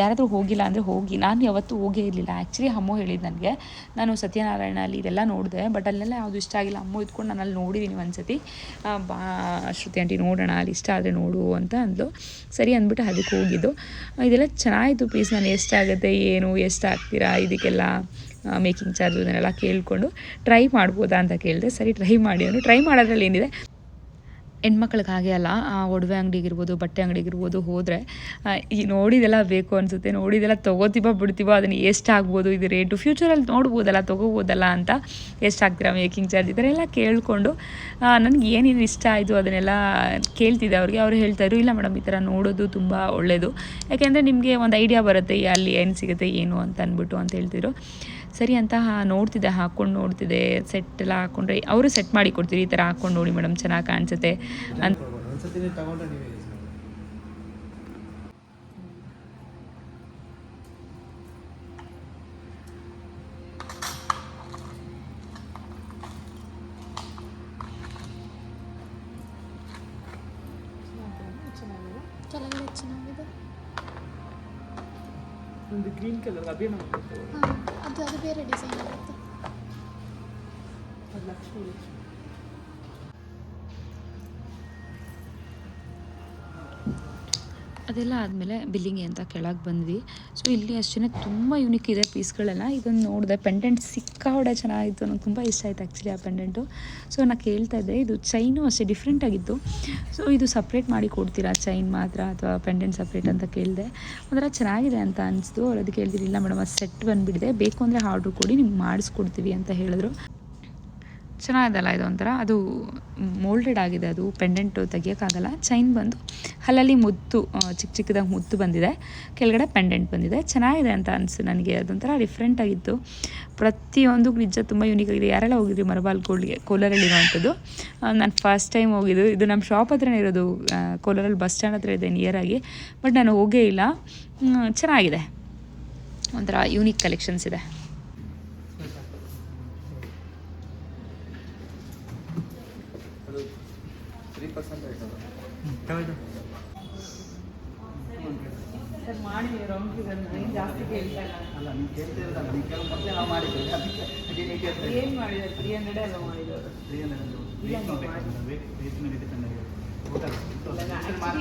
ಯಾರಾದರೂ ಹೋಗಿಲ್ಲ ಅಂದರೆ ಹೋಗಿ. ನಾನು ಯಾವತ್ತೂ ಹೋಗೇ ಇರಲಿಲ್ಲ. ಆ್ಯಕ್ಚುಲಿ ಅಮ್ಮು ಹೇಳಿದ್ದು ನನಗೆ. ನಾನು ಸತ್ಯನಾರಾಯಣ ಅಲ್ಲಿ ಇದೆಲ್ಲ ನೋಡಿದೆ. ಬಟ್ ಅಲ್ಲೆಲ್ಲ ಯಾವುದು ಇಷ್ಟ ಆಗಿಲ್ಲ. ಅಮ್ಮು ಇದ್ಕೊಂಡು ನಾನು ಅಲ್ಲಿ ನೋಡಿದ್ದೀನಿ ಒಂದ್ಸತಿ ಶ್ರುತಿ ಆಂಟಿ ನೋಡೋಣ ಅಲ್ಲಿ ಇಷ್ಟ ಆದರೆ ನೋಡು ಅಂತ ಅಂದ್ಲು. ಸರಿ ಅಂದ್ಬಿಟ್ಟು ಅದಕ್ಕೆ ಹೋಗಿದ್ದು. ಇದೆಲ್ಲ ಚೆನ್ನಾಯಿತು ಪೀಸ್ ನಾನು ಎಷ್ಟಾಗುತ್ತೆ, ಏನು ಎಷ್ಟು ಹಾಕ್ತೀರಾ ಇದಕ್ಕೆಲ್ಲ ಮೇಕಿಂಗ್ ಚಾರ್ಜು ಅದನ್ನೆಲ್ಲ ಕೇಳಿಕೊಂಡು ಟ್ರೈ ಮಾಡ್ಬೋದಾ ಅಂತ ಕೇಳಿದೆ. ಸರಿ ಟ್ರೈ ಮಾಡಿ. ಅಂದರು ಟ್ರೈ ಮಾಡೋದ್ರಲ್ಲಿ ಏನಿದೆ? ಹೆಣ್ಮಕ್ಳಿಗೆ ಹಾಗೆ ಅಲ್ಲ ಒಡವೆ ಅಂಗಡಿಗಿರ್ಬೋದು ಬಟ್ಟೆ ಅಂಗಡಿಗಿರ್ಬೋದು ಹೋದರೆ ಈ ನೋಡಿದೆಲ್ಲ ಬೇಕು ಅನಿಸುತ್ತೆ, ನೋಡಿದೆಲ್ಲ ತೊಗೋತೀವೋ ಬಿಡ್ತೀವ ಅದನ್ನು ಎಷ್ಟು ಆಗ್ಬೋದು ಇದು ರೇಟು ಫ್ಯೂಚರಲ್ಲಿ ನೋಡ್ಬೋದಲ್ಲ, ತೊಗೋಬೋದಲ್ಲ ಅಂತ ಎಷ್ಟು ಹಾಕ್ತೀರಾ ಮೇಕಿಂಗ್ ಚಾರ್ಜ್ ಈ ಥರ ಎಲ್ಲ ಕೇಳಿಕೊಂಡು ನನಗೆ ಏನೇನು ಇಷ್ಟ ಆಯಿತು ಅದನ್ನೆಲ್ಲ ಕೇಳ್ತಿದ್ದೆ ಅವ್ರಿಗೆ. ಅವ್ರು ಹೇಳ್ತಾಯಿದ್ರು ಇಲ್ಲ ಮೇಡಮ್ ಈ ಥರ ನೋಡೋದು ತುಂಬ ಒಳ್ಳೆಯದು ಯಾಕೆಂದರೆ ನಿಮಗೆ ಒಂದು ಐಡಿಯಾ ಬರುತ್ತೆ, ಅಲ್ಲಿ ಏನು ಸಿಗುತ್ತೆ, ಏನು ಅಂತ ಅಂದ್ಬಿಟ್ಟು, ಅಂತ ಹೇಳ್ತಿದ್ರು. ಸರಿ ಅಂತ ನೋಡ್ತಿದ್ದೆ, ಹಾಕ್ಕೊಂಡು ನೋಡ್ತಿದ್ದೆ ಸೆಟ್ ಎಲ್ಲ ಹಾಕ್ಕೊಂಡ್ರೆ ಅವರು ಸೆಟ್ ಮಾಡಿ ಕೊಡ್ತೀರಿ ಈ ಥರ ಹಾಕ್ಕೊಂಡು ನೋಡಿ ಮೇಡಮ್ ಚೆನ್ನಾಗಿ ಕಾಣಿಸುತ್ತೆ ಅಂತ. ಒಂದು ಗ್ರೀನ್ ಕಲರ್ ಅದೇ ಹಾಂ ಅದು ಅದು ಬೇರೆ ಡಿಸೈನ್ ಇರುತ್ತೆ ಲಕ್ಷ್ಮಿ. ಅದೆಲ್ಲ ಆದಮೇಲೆ ಬಿಲ್ಲಿಂಗ್ ಅಂತ ಕೆಳಗೆ ಬಂದ್ವಿ. ಸೊ ಇಲ್ಲಿ ಅಷ್ಟೇ ತುಂಬ ಯುನಿಕ್ ಇದೆ ಪೀಸ್ಗಳೆಲ್ಲ ಇದನ್ನು ನೋಡಿದೆ ಪೆಂಡೆಂಟ್ ಸಿಕ್ಕಾಪಟ್ಟೆ ಚೆನ್ನಾಗಿತ್ತು. ನನಗೆ ತುಂಬ ಇಷ್ಟ ಆಯಿತು ಆ್ಯಕ್ಚುಲಿ ಆ ಪೆಂಡೆಂಟು ಸೊ ನಾನು ಕೇಳ್ತಾ ಇದ್ದೆ, ಇದು ಚೈನು ಅಷ್ಟೇ ಡಿಫ್ರೆಂಟ್ ಆಗಿತ್ತು. ಸೊ ಇದು ಸಪ್ರೇಟ್ ಮಾಡಿ ಕೊಡ್ತೀರಾ? ಚೈನ್ ಮಾತ್ರ ಅಥವಾ ಪೆಂಡೆಂಟ್ ಸಪ್ರೇಟ್ ಅಂತ ಕೇಳಿದೆ. ಒಂಥರ ಚೆನ್ನಾಗಿದೆ ಅಂತ ಅನಿಸ್ತು. ಅವ್ರು ಅದಕ್ಕೆ ಹೇಳ್ತಿರಿ ಇಲ್ಲ ಮೇಡಮ್ ಅದು ಸೆಟ್ ಬಂದುಬಿಟ್ಟಿದೆ ಬೇಕು ಅಂದರೆ ಆರ್ಡ್ರ್ ಕೊಡಿ, ನಿಮ್ಗೆ ಮಾಡಿಸ್ಕೊಡ್ತೀವಿ ಅಂತ ಹೇಳಿದ್ರು. ಚೆನ್ನಾಗಿದಲ್ಲ ಇದು ಒಂಥರ? ಅದು ಮೋಲ್ಡೆಡ್ ಆಗಿದೆ, ಅದು ಪೆಂಡೆಂಟು ತೆಗಿಯೋಕ್ಕಾಗಲ್ಲ. ಚೈನ್ ಬಂದು ಅಲ್ಲಲ್ಲಿ ಮುತ್ತು ಚಿಕ್ಕ ಚಿಕ್ಕದಾಗಿ ಮುತ್ತು ಬಂದಿದೆ. ಕೆಳಗಡೆ ಪೆಂಡೆಂಟ್ ಬಂದಿದೆ. ಚೆನ್ನಾಗಿದೆ ಅಂತ ಅನಿಸ್ತು ನನಗೆ ಅದೊಂಥರ ಡಿಫ್ರೆಂಟ್ ಆಗಿತ್ತು. ಪ್ರತಿಯೊಂದು ನಿಜ ತುಂಬ ಯೂನಿಕ್ ಆಗಿದೆ. ಯಾರೆಲ್ಲ ಹೋಗಿದ್ರಿ ಮರಬಾಲ್ ಕೋಲಾರಲ್ಲಿ ಕೋಲಾರಲ್ಲಿರುವಂಥದ್ದು? ನಾನು ಫಸ್ಟ್ ಟೈಮ್ ಹೋಗಿದ್ದು. ಇದು ನಮ್ಮ ಶಾಪ್ ಹತ್ರನೇ ಇರೋದು. ಕೋಲಾರಲ್ಲಿ ಬಸ್ ಸ್ಟ್ಯಾಂಡ್ ಹತ್ರ ಇದೆ ನಿಯರಾಗಿ ಬಟ್ ನಾನು ಹೋಗೇ ಇಲ್ಲ. ಚೆನ್ನಾಗಿದೆ. ಒಂಥರ ಯೂನಿಕ್ ಕಲೆಕ್ಷನ್ಸ್ ಇದೆ ಅದು ತ್ರೀ ಪರ್ಸೆಂಟ್ ನಾನು ಜಾಸ್ತಿ ಕೇಳ್ತಾ ಅಲ್ಲ ನೀವು ಕೇಳ್ತಿರಲ್ಲ ನೀವು ಕೇಳೋ ಮೊದಲೇ ನಾವು ಮಾಡಿದ್ದೀವಿ. ಅದಕ್ಕೆ ಅದೇ ನೀವು ಕೇಳ್ತಾ ಏನು ಮಾಡಿದ್ದಾರೆ? ತ್ರೀ ಹಂಡ್ರೆಡ್ ಎಲ್ಲ ಮಾಡಿದ್ದಾರೆ ಫ್ರೀ ಅನ್ನೋದು ವೇಟ್ ಮಾಡಬೇಕು ವೇಟ್ ವೇಟ್ ಮೇಲೆ ಡಿಪೆಂಡ್ ಆಗಿದೆ.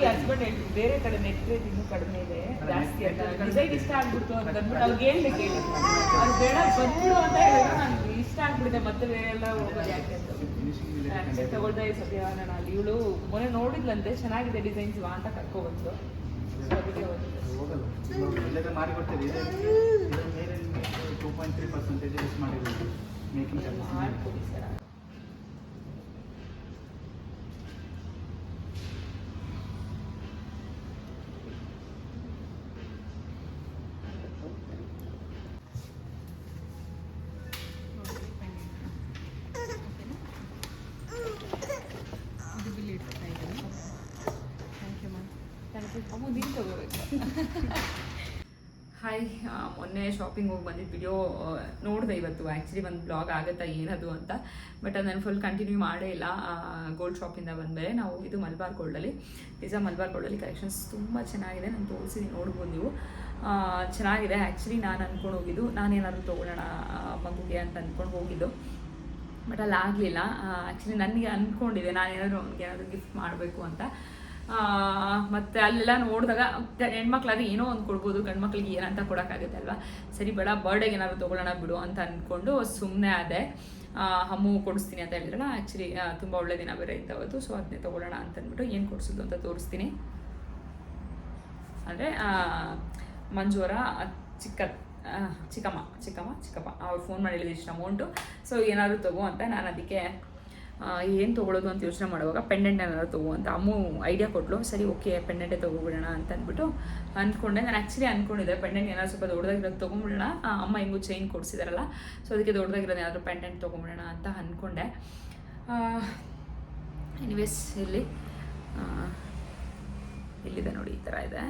ಹಸ್ಬೆಂಡ್ ಬೇರೆ ಕಡೆ ನೆಟ್ ರೇಟ್ ಇನ್ನೂ ಕಡಿಮೆ ಇದೆ. ಜಾಸ್ತಿ ಅಂತ. ಡಿಸೈನ್ ಇಷ್ಟ ಆಗ್ಬಿಡ್ತು ಅಂತ ಅಂದ್ಬಿಟ್ಟು ಅವ್ರಿಗೆ ಹೇಳ್ಬೇಕು ಹೇಳಿ ಅದು ಬೇಡ ಬಂದ್ಬಿಡು ಅಂತ ಹೇಳಿದ್ರು. ನಾನು ಇಷ್ಟ ಆಗ್ಬಿಡಿದೆ ಮತ್ತೆ ಬೇರೆ ಎಲ್ಲ ಹೋಗೋದು ಯಾಕೆ ಅಂತ. ಆಕ್ಚುಲಿ ತಗೊಳ್ತಾ ಸದ್ಯ ನಾನು ಅಲ್ಲಿ. ಇವಳು ಮೊನ್ನೆ ನೋಡಿದ್ಲಂತೆ ಚೆನ್ನಾಗಿದೆ ಡಿಸೈನ್ಸ್ ವಾ ಅಂತ ಕರ್ಕೊಬಂದು ಸೊ ಮೇಕಿಂಗ್ ಹೋಗಿದ್ದೆ. ಮಾಡ್ಕೊಡಿ ಎಲ್ಲದ ಮಾಡಿ ಕೊಡ್ತೇವೆ ಇದೆ ಇದರ ಮೇಲೆ two point three percentage use ಮಾಡಿರೋದು ಮೇಕಿಂಗ್ ಚಾರ್ಜಸ್ ಮಾಡ್ಕೊಡಿ ಸರ್ ಇದು ಬಿಲ್ ಇಡ್ತಾ ಇದ್ದೀನಿ thank you ma'am thank you ಅಮ್ಮ ನೀನು ತಗೋಬೇಕು ಹಾಯ್ ಮೊನ್ನೆ ಶಾಪಿಂಗ್ ಹೋಗಿ ಬಂದಿದ್ದು ವಿಡಿಯೋ ನೋಡಿದೆ ಇವತ್ತು. ಆ್ಯಕ್ಚುಲಿ ಒಂದು ಬ್ಲಾಗ್ ಆಗುತ್ತಾ ಏನದು ಅಂತ. ಬಟ್ ಅದು ನಾನು ಫುಲ್ ಕಂಟಿನ್ಯೂ ಮಾಡೇ ಇಲ್ಲ. ಗೋಲ್ಡ್ ಶಾಪಿಂದ ಬಂದಮೇಲೆ ನಾವು ಇದು ಮಲ್ಬಾರ್ ಗೋಲ್ಡಲ್ಲಿ ನಿಜ ಮಲ್ಬಾರ್ ಗೋಲ್ಡಲ್ಲಿ ಕಲೆಕ್ಷನ್ಸ್ ತುಂಬ ಚೆನ್ನಾಗಿದೆ. ನಾನು ತೋರಿಸಿ ನೋಡ್ಬೋದು ನೀವು. ಚೆನ್ನಾಗಿದೆ. ಆ್ಯಕ್ಚುಲಿ ನಾನು ಅಂದ್ಕೊಂಡು ಹೋಗಿದ್ದು. ನಾನೇನಾದರೂ ತೊಗೊಳ್ಳೋಣ ಮಗುಗೆ ಅಂತ ಅಂದ್ಕೊಂಡು ಹೋಗಿದ್ದು. ಬಟ್ ಅಲ್ಲಿ ಆಗಲಿಲ್ಲ. ಆ್ಯಕ್ಚುಲಿ ನನಗೆ ಅಂದ್ಕೊಂಡಿದೆ ನಾನೇನಾದರೂ ಅವ್ನಿಗೆ ಏನಾದರೂ ಗಿಫ್ಟ್ ಮಾಡಬೇಕು ಅಂತ. ಮತ್ತೆ ಅಲ್ಲೆಲ್ಲ ನೋಡಿದಾಗ ಹೆಣ್ಮಕ್ಳಾದ್ರೆ ಏನೋ ಒಂದು ಕೊಡ್ಬೋದು, ಗಂಡ್ಮಕ್ಳಿಗೆ ಏನಂತ ಕೊಡೋಕ್ಕಾಗುತ್ತೆ ಅಲ್ವಾ? ಸರಿ, ಬೇಡ ಬರ್ಡೇಗೆ ಏನಾದ್ರು ತೊಗೊಳ್ಳೋಣ ಬಿಡು ಅಂತ ಅಂದ್ಕೊಂಡು ಸುಮ್ಮನೆ ಆದೆ. ಹಮ್ಮು ಕೊಡಿಸ್ತೀನಿ ಅಂತ ಹೇಳಿದ್ರಲ್ಲ ಆ್ಯಕ್ಚುಲಿ ತುಂಬ ಒಳ್ಳೆ ದಿನ ಬೇರೆ ಇತ್ತು ಸೊ ಅದನ್ನೇ ತೊಗೊಳ್ಳೋಣ ಅಂತ ಅಂದ್ಬಿಟ್ಟು ಏನು ಕೊಡಿಸೋದು ಅಂತ ತೋರಿಸ್ತೀನಿ. ಅಂದರೆ ಮಂಜುವರ ಚಿಕ್ಕ ಚಿಕ್ಕಮ್ಮ ಚಿಕ್ಕಮ್ಮ ಚಿಕ್ಕಮ್ಮ ಅವ್ರು ಫೋನ್ ಮಾಡಿ ಹೇಳಿದ್ರು ಇಷ್ಟು ಅಮೌಂಟು ಸೊ ಏನಾದರೂ ತಗೋ ಅಂತ ನಾನು ಅದಕ್ಕೆ ಏನು ತೊಗೊಳೋದು ಅಂತ ಯೋಚನೆ ಮಾಡುವಾಗ ಪೆಂಡೆಂಟ್ ಏನಾದ್ರು ತಗೋ ಅಂತ. ಅಮ್ಮು ಐಡಿಯಾ ಕೊಟ್ಲು, ಸರಿ ಓಕೆ ಪೆಂಡೆಂಟೇ ತೊಗೊಬಿಡೋಣ ಅಂತ ಅಂದ್ಬಿಟ್ಟು ಅಂದ್ಕೊಂಡೆ. ನಾನು ಆ್ಯಕ್ಚುಲಿ ಅಂದ್ಕೊಂಡಿದ್ದೆ ಪೆಂಡೆಂಟ್ ಏನಾದ್ರು ಸ್ವಲ್ಪ ದೊಡ್ಡದಾಗಿರೋದು ತೊಗೊಂಬಿಡೋಣ. ಅಮ್ಮ ಹೆಂಗೂ ಚೈನ್ ಕೊಡಿಸಿದಾರಲ್ಲ ಸೊ ಅದಕ್ಕೆ ದೊಡ್ಡದಾಗಿರೋದು ಏನಾದರೂ ಪೆಂಡೆಂಟ್ ತೊಗೊಂಬಿಡೋಣ ಅಂತ ಅಂದ್ಕೊಂಡೆ ಎನಿವೇಸ್ ಇಲ್ಲಿ ಇಲ್ಲಿದೆ ನೋಡಿ ಈ ಥರ ಇದೆ.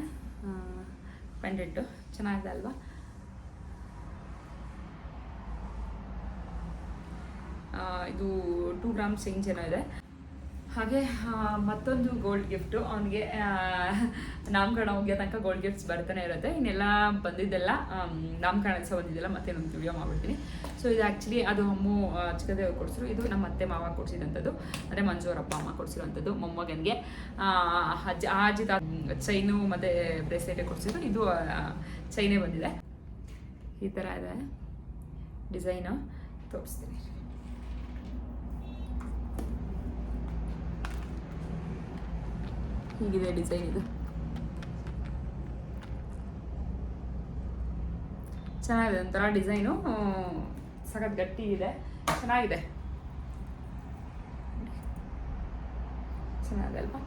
ಪೆಂಡೆಂಟು ಚೆನ್ನಾಗಿದೆ ಅಲ್ವಾ? ಇದು ಟೂ ಗ್ರಾಮ್ ಚೇಂಜ್ ಏನೋ ಇದೆ. ಹಾಗೆ ಮತ್ತೊಂದು ಗೋಲ್ಡ್ ಗಿಫ್ಟು ಅವನಿಗೆ ನಾಮಕರಣ ಹೋಗಿಯೋ ತನಕ ಗೋಲ್ಡ್ ಗಿಫ್ಟ್ಸ್ ಬರ್ತಾನೆ ಇರುತ್ತೆ. ಇನ್ನೆಲ್ಲ ಬಂದಿದ್ದೆಲ್ಲ ನಾಮಕರಣ ಸಹ ಬಂದಿದ್ದೆಲ್ಲ ಮತ್ತೆ ಒಂದು ವಿಡಿಯೋ ಮಾಡ್ಬಿಡ್ತೀನಿ. ಸೊ ಇದು ಆ್ಯಕ್ಚುಲಿ ಅದು ಅಮ್ಮು ಚಿಕ್ಕದೇ ಚಿಕ್ಕದೇವ್ರು ಕೊಡಿಸಿದ್ರು. ಇದು ನಮ್ಮ ಅತ್ತೆ ಮಾವ ಕೊಡಿಸಿದಂಥದ್ದು. ಅಂದರೆ ಮಂಜು ಅವರಪ್ಪ ಅಮ್ಮ ಕೊಡಿಸಿರುವಂಥದ್ದು ಮೊಮ್ಮಗನಿಗೆ. ಅಜ್ಜ ಅಜ್ಜಿ ಚೈನು ಮತ್ತು ಬ್ರೇಸ್ಲೆಟೇ ಕೊಡಿಸಿದ್ರು. ಇದು ಚೈನೇ ಬಂದಿದೆ. ಈ ಥರ ಇದೆ. ಡಿಸೈನು ತೋರಿಸ್ತೀನಿ. ಹೀಗಿದೆ ಡಿಸೈನ್ ಇದು. ಚೆನ್ನಾಗಿದೆ ಒಂಥರ ಡಿಸೈನು ಸಖತ್ ಗಟ್ಟಿ ಇದೆ. ಚೆನ್ನಾಗಿದೆ. ಚೆನ್ನಾಗಿದೆ ಅಲ್ವಾ?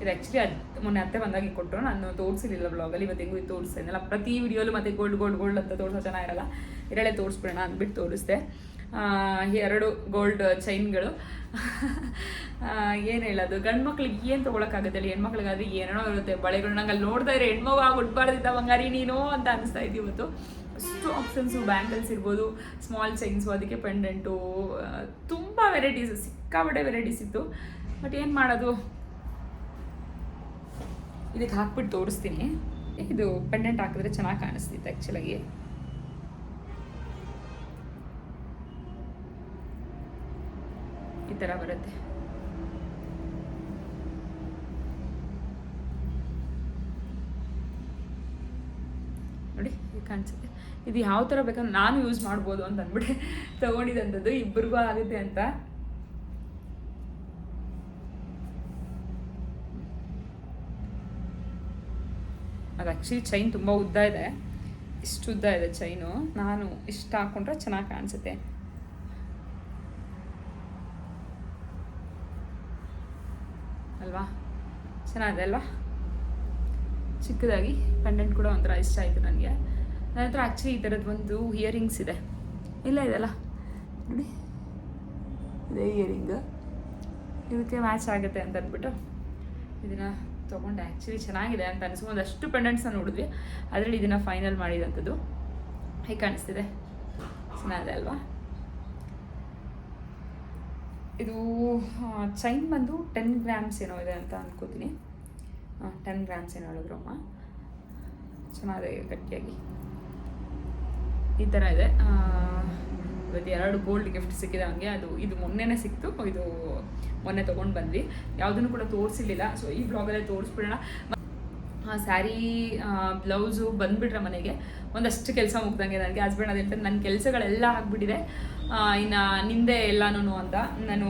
ಇದು ಆ್ಯಕ್ಚುಲಿ ಅದು ಮೊನ್ನೆ ಅತ್ತೆ ಬಂದಾಗಿ ಕೊಟ್ಟರು, ನಾನು ತೋರಿಸಿರಲಿಲ್ಲ ಬ್ಲಾಗಲ್ಲಿ ಇವತ್ತು ಹೆಂಗೂ ತೋರಿಸ್ತಾ ಇದ್ದಲ್ಲ ಪ್ರತಿ ವಿಡಿಯೋಲು ಮತ್ತೆ ಗೋಲ್ಡ್ ಗೋಲ್ಡ್ ಗೋಲ್ಡ್ ಅಂತ ತೋರಿಸೋ ಚೆನ್ನಾಗಿರಲ್ಲ. ಇರಲೇ ತೋರಿಸ್ಬಿಡೋಣ ಅಂದ್ಬಿಟ್ಟು ತೋರಿಸ್ದೆ. ಎರಡು ಗೋಲ್ಡ್ ಚೈನ್ಗಳು ಏನು ಹೇಳೋದು? ಗಂಡು ಮಕ್ಳಿಗೆ ಏನು ತೊಗೊಳಕ್ಕಾಗುತ್ತೆ ಹೇಳಿ? ಹೆಣ್ಮಕ್ಳಿಗಾದ್ರೆ ಏನೇನೋ ಇರುತ್ತೆ. ಬಳೆಗಳು ನಂಗೆ ಅಲ್ಲಿ ನೋಡ್ತಾ ಇರೋ ಹೆಣ್ಮಗು ಆಗಿ ಹುಟ್ಬಾರ್ದಿದ್ದ ಬಂಗಾರಿ ನೀನು ಅಂತ ಅನಿಸ್ತಾ ಇದ್ದೀವಿ ಇವತ್ತು. ಅಷ್ಟು ಆಪ್ಷನ್ಸು ಬ್ಯಾಂಗಲ್ಸ್ ಇರ್ಬೋದು ಸ್ಮಾಲ್ ಚೈನ್ಸು ಅದಕ್ಕೆ ಪೆಂಡೆಂಟು ತುಂಬ ವೆರೈಟೀಸ್ ಸಿಕ್ಕಾಪಟ್ಟೆ ವೆರೈಟೀಸ್ ಇತ್ತು. ಬಟ್ ಏನು ಮಾಡೋದು? ಇದಕ್ಕೆ ಹಾಕ್ಬಿಟ್ಟು ತೋರಿಸ್ತೀನಿ. ಇದು ಪೆಂಡೆಂಟ್ ಹಾಕಿದ್ರೆ ಚೆನ್ನಾಗಿ ಕಾಣಿಸ್ತಿತ್ತು ಆ್ಯಕ್ಚುಲಾಗಿ ಈ ಥರ ಬರುತ್ತೆ. ನೋಡಿ ಕಾಣಿಸುತ್ತೆ. ಇದು ಯಾವ ತರ ಬೇಕಂದ್ರೆ ನಾನು ಯೂಸ್ ಮಾಡ್ಬೋದು ಅಂತ ಅಂದ್ಬಿಟ್ಟು. ತಗೊಂಡಿದ್ದಂಥದ್ದು ಇಬ್ಬರಿಗೂ ಆಗುತ್ತೆ ಅಂತ. ಅದು ಆ್ಯಕ್ಚುಲಿ ಚೈನ್ ತುಂಬ ಉದ್ದ ಇದೆ. ಇಷ್ಟು ಉದ್ದ ಇದೆ ಚೈನು ನಾನು ಇಷ್ಟು ಹಾಕೊಂಡ್ರೆ ಚೆನ್ನಾಗಿ ಕಾಣಿಸುತ್ತೆ. ಅಲ್ವಾ? ಚೆನ್ನಾಗಿದೆ ಅಲ್ವಾ? ಚಿಕ್ಕದಾಗಿ ಪೆಂಡೆಂಟ್ ಕೂಡ ಒಂಥರ ಇಷ್ಟ ಆಯಿತು ನನಗೆ. ನನ್ನ ಹತ್ರ ಆ್ಯಕ್ಚುಲಿ ಈ ಥರದ್ದು ಒಂದು ಇಯರಿಂಗ್ಸ್ ಇದೆ. ಇಲ್ಲ, ಇದೆಲ್ಲ? ನೋಡಿ. ಇದೇ ಇಯರಿಂಗ್ ಇದಕ್ಕೆ ಮ್ಯಾಚ್ ಆಗುತ್ತೆ ಅಂತ ಅಂದ್ಬಿಟ್ಟು ಇದನ್ನು ತೊಗೊಂಡೆ. ಆ್ಯಕ್ಚುಲಿ ಚೆನ್ನಾಗಿದೆ ಅಂತ ಅನಿಸು ಒಂದಷ್ಟು ಪೆಂಡೆಂಟ್ಸ್ನ ನೋಡಿದ್ವಿ. ಅದರಲ್ಲಿ ಇದನ್ನು ಫೈನಲ್ ಮಾಡಿದಂಥದ್ದು. ಹೇಗೆ ಕಾಣಿಸ್ತಿದೆ. ಚೆನ್ನಾಗಿದೆ ಅಲ್ವಾ? ಇದು ಚೈನ್ ಬಂದು ಟೆನ್ ಗ್ರಾಮ್ಸ್ ಏನೋ ಇದೆ ಅಂತ ಅನ್ಕೋತೀನಿ. ಟೆನ್ ಗ್ರಾಮ್ಸ್ ಏನೋ ಹೇಳಿದ್ರು ಅಮ್ಮ ಚೆನ್ನಾಗಿದೆ ಗಟ್ಟಿಯಾಗಿ. ಈ ಥರ ಇದೆ. ಇವತ್ತು ಎರಡು ಗೋಲ್ಡ್ ಗಿಫ್ಟ್ ಸಿಕ್ಕಿದೆ ಹಂಗೆ. ಅದು, ಇದು ಮೊನ್ನೆನೇ ಸಿಕ್ತು. ಇದು ಮೊನ್ನೆ ತೊಗೊಂಡು ಬಂದ್ವಿ. ಯಾವುದನ್ನು ಕೂಡ ತೋರಿಸಿರ್ಲಿಲ್ಲ. ಸೊ ಈ ಬ್ಲಾಗಲ್ಲೇ ತೋರಿಸ್ಬಿಡೋಣ. ಸ್ಯಾರಿ ಬ್ಲೌಸು ಬಂದುಬಿಟ್ರೆ ಮನೆಗೆ ಒಂದಷ್ಟು ಕೆಲಸ ಮುಗ್ದಂಗೆ ನನಗೆ. ಹಸ್ಬೆಂಡ್ ಅದೇ ಹೇಳ್ತಾರೆ ನನ್ನ ಕೆಲಸಗಳೆಲ್ಲ ಆಗಿಬಿಟ್ಟಿದೆ. ಇನ್ನು ನಿಂದೆ ಎಲ್ಲನೂ ಅಂತ. ನಾನು,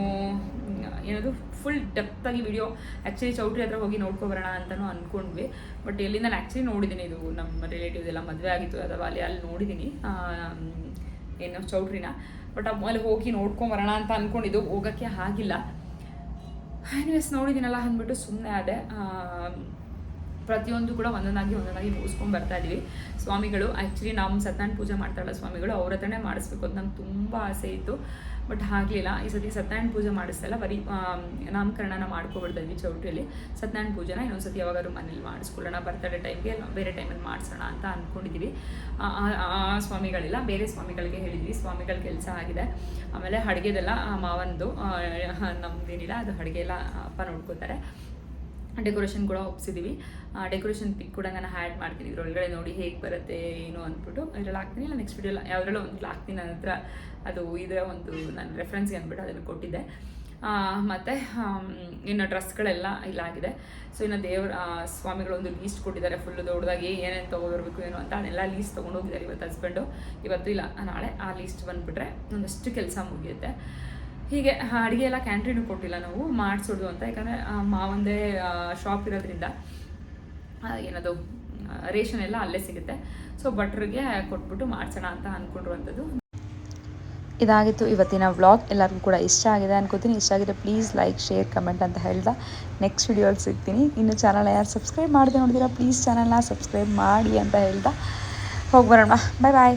ಏನದು ಫುಲ್ ಡೆಪ್ತಾಗಿ ವಿಡಿಯೋ ಆ್ಯಕ್ಚುಲಿ ಚೌಟ್ರಿ ಹತ್ರ ಹೋಗಿ ನೋಡ್ಕೊಬರೋಣ ಅಂತಲೂ ಅಂದ್ಕೊಂಡ್ವಿ ಬಟ್ ಎಲ್ಲಿ ನಾನು ಆ್ಯಕ್ಚುಲಿ ನೋಡಿದ್ದೀನಿ ಇದು ನಮ್ಮ ರಿಲೇಟಿವ್ಸ್ ಎಲ್ಲ ಮದುವೆ ಆಗಿತ್ತು ಅಥವಾ ಅಲ್ಲಿ ಅಲ್ಲಿ ನೋಡಿದ್ದೀನಿ ಏನು, ಚೌಟ್ರಿನ. ಬಟ್ ಅಲ್ಲಿ ಹೋಗಿ ನೋಡ್ಕೊಂಬರೋಣ ಅಂತ ಅಂದ್ಕೊಂಡಿದ್ದು ಹೋಗೋಕ್ಕೆ ಆಗಿಲ್ಲ. ಎನಿವೇಸ್ ನೋಡಿದ್ದೀನಲ್ಲ ಅಂದ್ಬಿಟ್ಟು ಸುಮ್ಮನೆ ಆದೆ. ಪ್ರತಿಯೊಂದು ಕೂಡ ಒಂದೊಂದಾಗಿ ಒಂದೊಂದಾಗಿ ಮುಗಿಸ್ಕೊಂಡು ಬರ್ತಾ ಇದ್ದೀವಿ ಸ್ವಾಮಿಗಳು ಆ್ಯಕ್ಚುಲಿ ನಮ್ಮ ಸತ್ಯನಾರಾಯಣ ಪೂಜೆ ಮಾಡ್ತಾರಲ್ಲ ಸ್ವಾಮಿಗಳು, ಅವ್ರ ಹತ್ರನೇ ಮಾಡಿಸ್ಬೇಕು ಅಂತ ನಂಗೆ ತುಂಬ ಆಸೆ ಇತ್ತು. ಬಟ್ ಆಗಲಿಲ್ಲ ಈ ಸತಿ ಸತ್ಯನಾರಾಯಣ ಪೂಜೆ ಮಾಡಿಸ್ತಲ್ಲ ಬರೀ ನಾಮಕರಣನ ಮಾಡ್ಕೊಬಿಡ್ತಾ ಇದ್ವಿ ಚೌಟ್ರಿಯಲ್ಲಿ. ಸತ್ಯನಾರಾಯಣ ಪೂಜೆನ ಇನ್ನೊಂದು ಸತಿ ಯಾವಾಗಾದ್ರು ಮನೇಲಿ ಮಾಡಿಸ್ಕೊಳ್ಳೋಣ ಬರ್ತಡೇ ಟೈಮ್ಗೆ ಬೇರೆ ಟೈಮಲ್ಲಿ ಮಾಡಿಸೋಣ ಅಂತ ಅಂದ್ಕೊಂಡಿದ್ದೀವಿ ಆ ಸ್ವಾಮಿಗಳಿಲ್ಲ, ಬೇರೆ ಸ್ವಾಮಿಗಳಿಗೆ ಹೇಳಿದ್ವಿ. ಸ್ವಾಮಿಗಳ ಕೆಲಸ ಆಗಿದೆ. ಆಮೇಲೆ ಅಡುಗೆದೆಲ್ಲ ಮಾವಂದು ನಮ್ದೇನಿಲ್ಲ, ಅದು ಅಡುಗೆ ಎಲ್ಲ ಅಪ್ಪ ನೋಡ್ಕೋತಾರೆ. ಡೆಕೋರೇಷನ್ ಕೂಡ ಒಪ್ಸಿದ್ದೀವಿ ಡೆಕೋರೇಷನ್ ಪಿಕ್ ಕೂಡ ನಾನು ಆ್ಯಡ್ ಮಾಡ್ತೀನಿ. ಇದ್ರೊಳಗಡೆ ನೋಡಿ ಹೇಗೆ ಬರುತ್ತೆ ಏನು ಅಂದ್ಬಿಟ್ಟು ಇದ್ರಲ್ಲಿ ಹಾಕ್ತೀನಿ. ಇಲ್ಲ ನೆಕ್ಸ್ಟ್ ವಿಡಿಯೋ ಯಾವ್ದ್ರಲ್ಲೂ ಒಂದು ಹಾಕ್ತೀನಿ. ನನ್ನ ಹತ್ರ ಅದು ಇದರ ಒಂದು ನಾನು ರೆಫರೆನ್ಸ್ಗೆ ಅಂದ್ಬಿಟ್ಟು ಅದನ್ನು ಕೊಟ್ಟಿದ್ದೆ. ಮತ್ತು ಇನ್ನು ಡ್ರೆಸ್ಗಳೆಲ್ಲ ಇಲ್ಲಾಗಿದೆ. ಸೊ ಇನ್ನು ದೇವ್ರ ಆ, ಸ್ವಾಮಿಗಳು ಒಂದು ಲೀಸ್ಟ್ ಕೊಟ್ಟಿದ್ದಾರೆ. ಫುಲ್ ದೊಡ್ಡದಾಗಿ ಏನೇನು ತೊಗೊಬರ್ಬೇಕು ಏನು ಅಂತ ಅದನ್ನೆಲ್ಲ ಲೀಸ್ಟ್ ತೊಗೊಂಡೋಗಿದ್ದಾರೆ ಇವತ್ತು ಹಸ್ಬೆಂಡು ಇವತ್ತು ಇಲ್ಲ ನಾಳೆ ಆ ಲೀಸ್ಟ್ ಬಂದುಬಿಟ್ರೆ ಒಂದಷ್ಟು ಕೆಲಸ ಮುಗಿಯುತ್ತೆ. ಹೀಗೆ ಅಡುಗೆ ಎಲ್ಲ ಕ್ಯಾಂಟ್ರಿನೂ ಕೊಟ್ಟಿಲ್ಲ ನಾವು, ಮಾಡಿಸೋದು ಅಂತ. ಯಾಕಂದರೆ ಮಾವಂದೇ ಶಾಪ್ ಇರೋದ್ರಿಂದ ಏನದು ರೇಷನ್ ಎಲ್ಲ ಅಲ್ಲೇ ಸಿಗುತ್ತೆ. ಸೊ ಭಟ್ರಿಗೆ ಕೊಟ್ಬಿಟ್ಟು ಮಾಡ್ಸೋಣ ಅಂತ ಅಂದ್ಕೊಂಡಿರುವಂಥದ್ದು ಇದಾಗಿತ್ತು ಇವತ್ತಿನ ವ್ಲಾಗ್ ಎಲ್ಲರಿಗೂ ಕೂಡ ಇಷ್ಟ ಆಗಿದೆ ಅನ್ಕೋತೀನಿ. ಇಷ್ಟ ಆಗಿದೆ ಪ್ಲೀಸ್ ಲೈಕ್ ಶೇರ್ ಕಮೆಂಟ್ ಅಂತ ಹೇಳ್ದ. ನೆಕ್ಸ್ಟ್ ವಿಡಿಯೋಲ್ಲಿ ಸಿಗ್ತೀನಿ. ಇನ್ನು ಚಾನಲ್ ಯಾರು ಸಬ್ಸ್ಕ್ರೈಬ್ ಮಾಡಿದೆ ನೋಡಿದಿರ ಪ್ಲೀಸ್ ಚಾನಲ್ನ ಸಬ್ಸ್ಕ್ರೈಬ್ ಮಾಡಿ ಅಂತ ಹೇಳ್ದ. ಹೋಗಿ ಬರೋಣ. ಬಾಯ್ ಬಾಯ್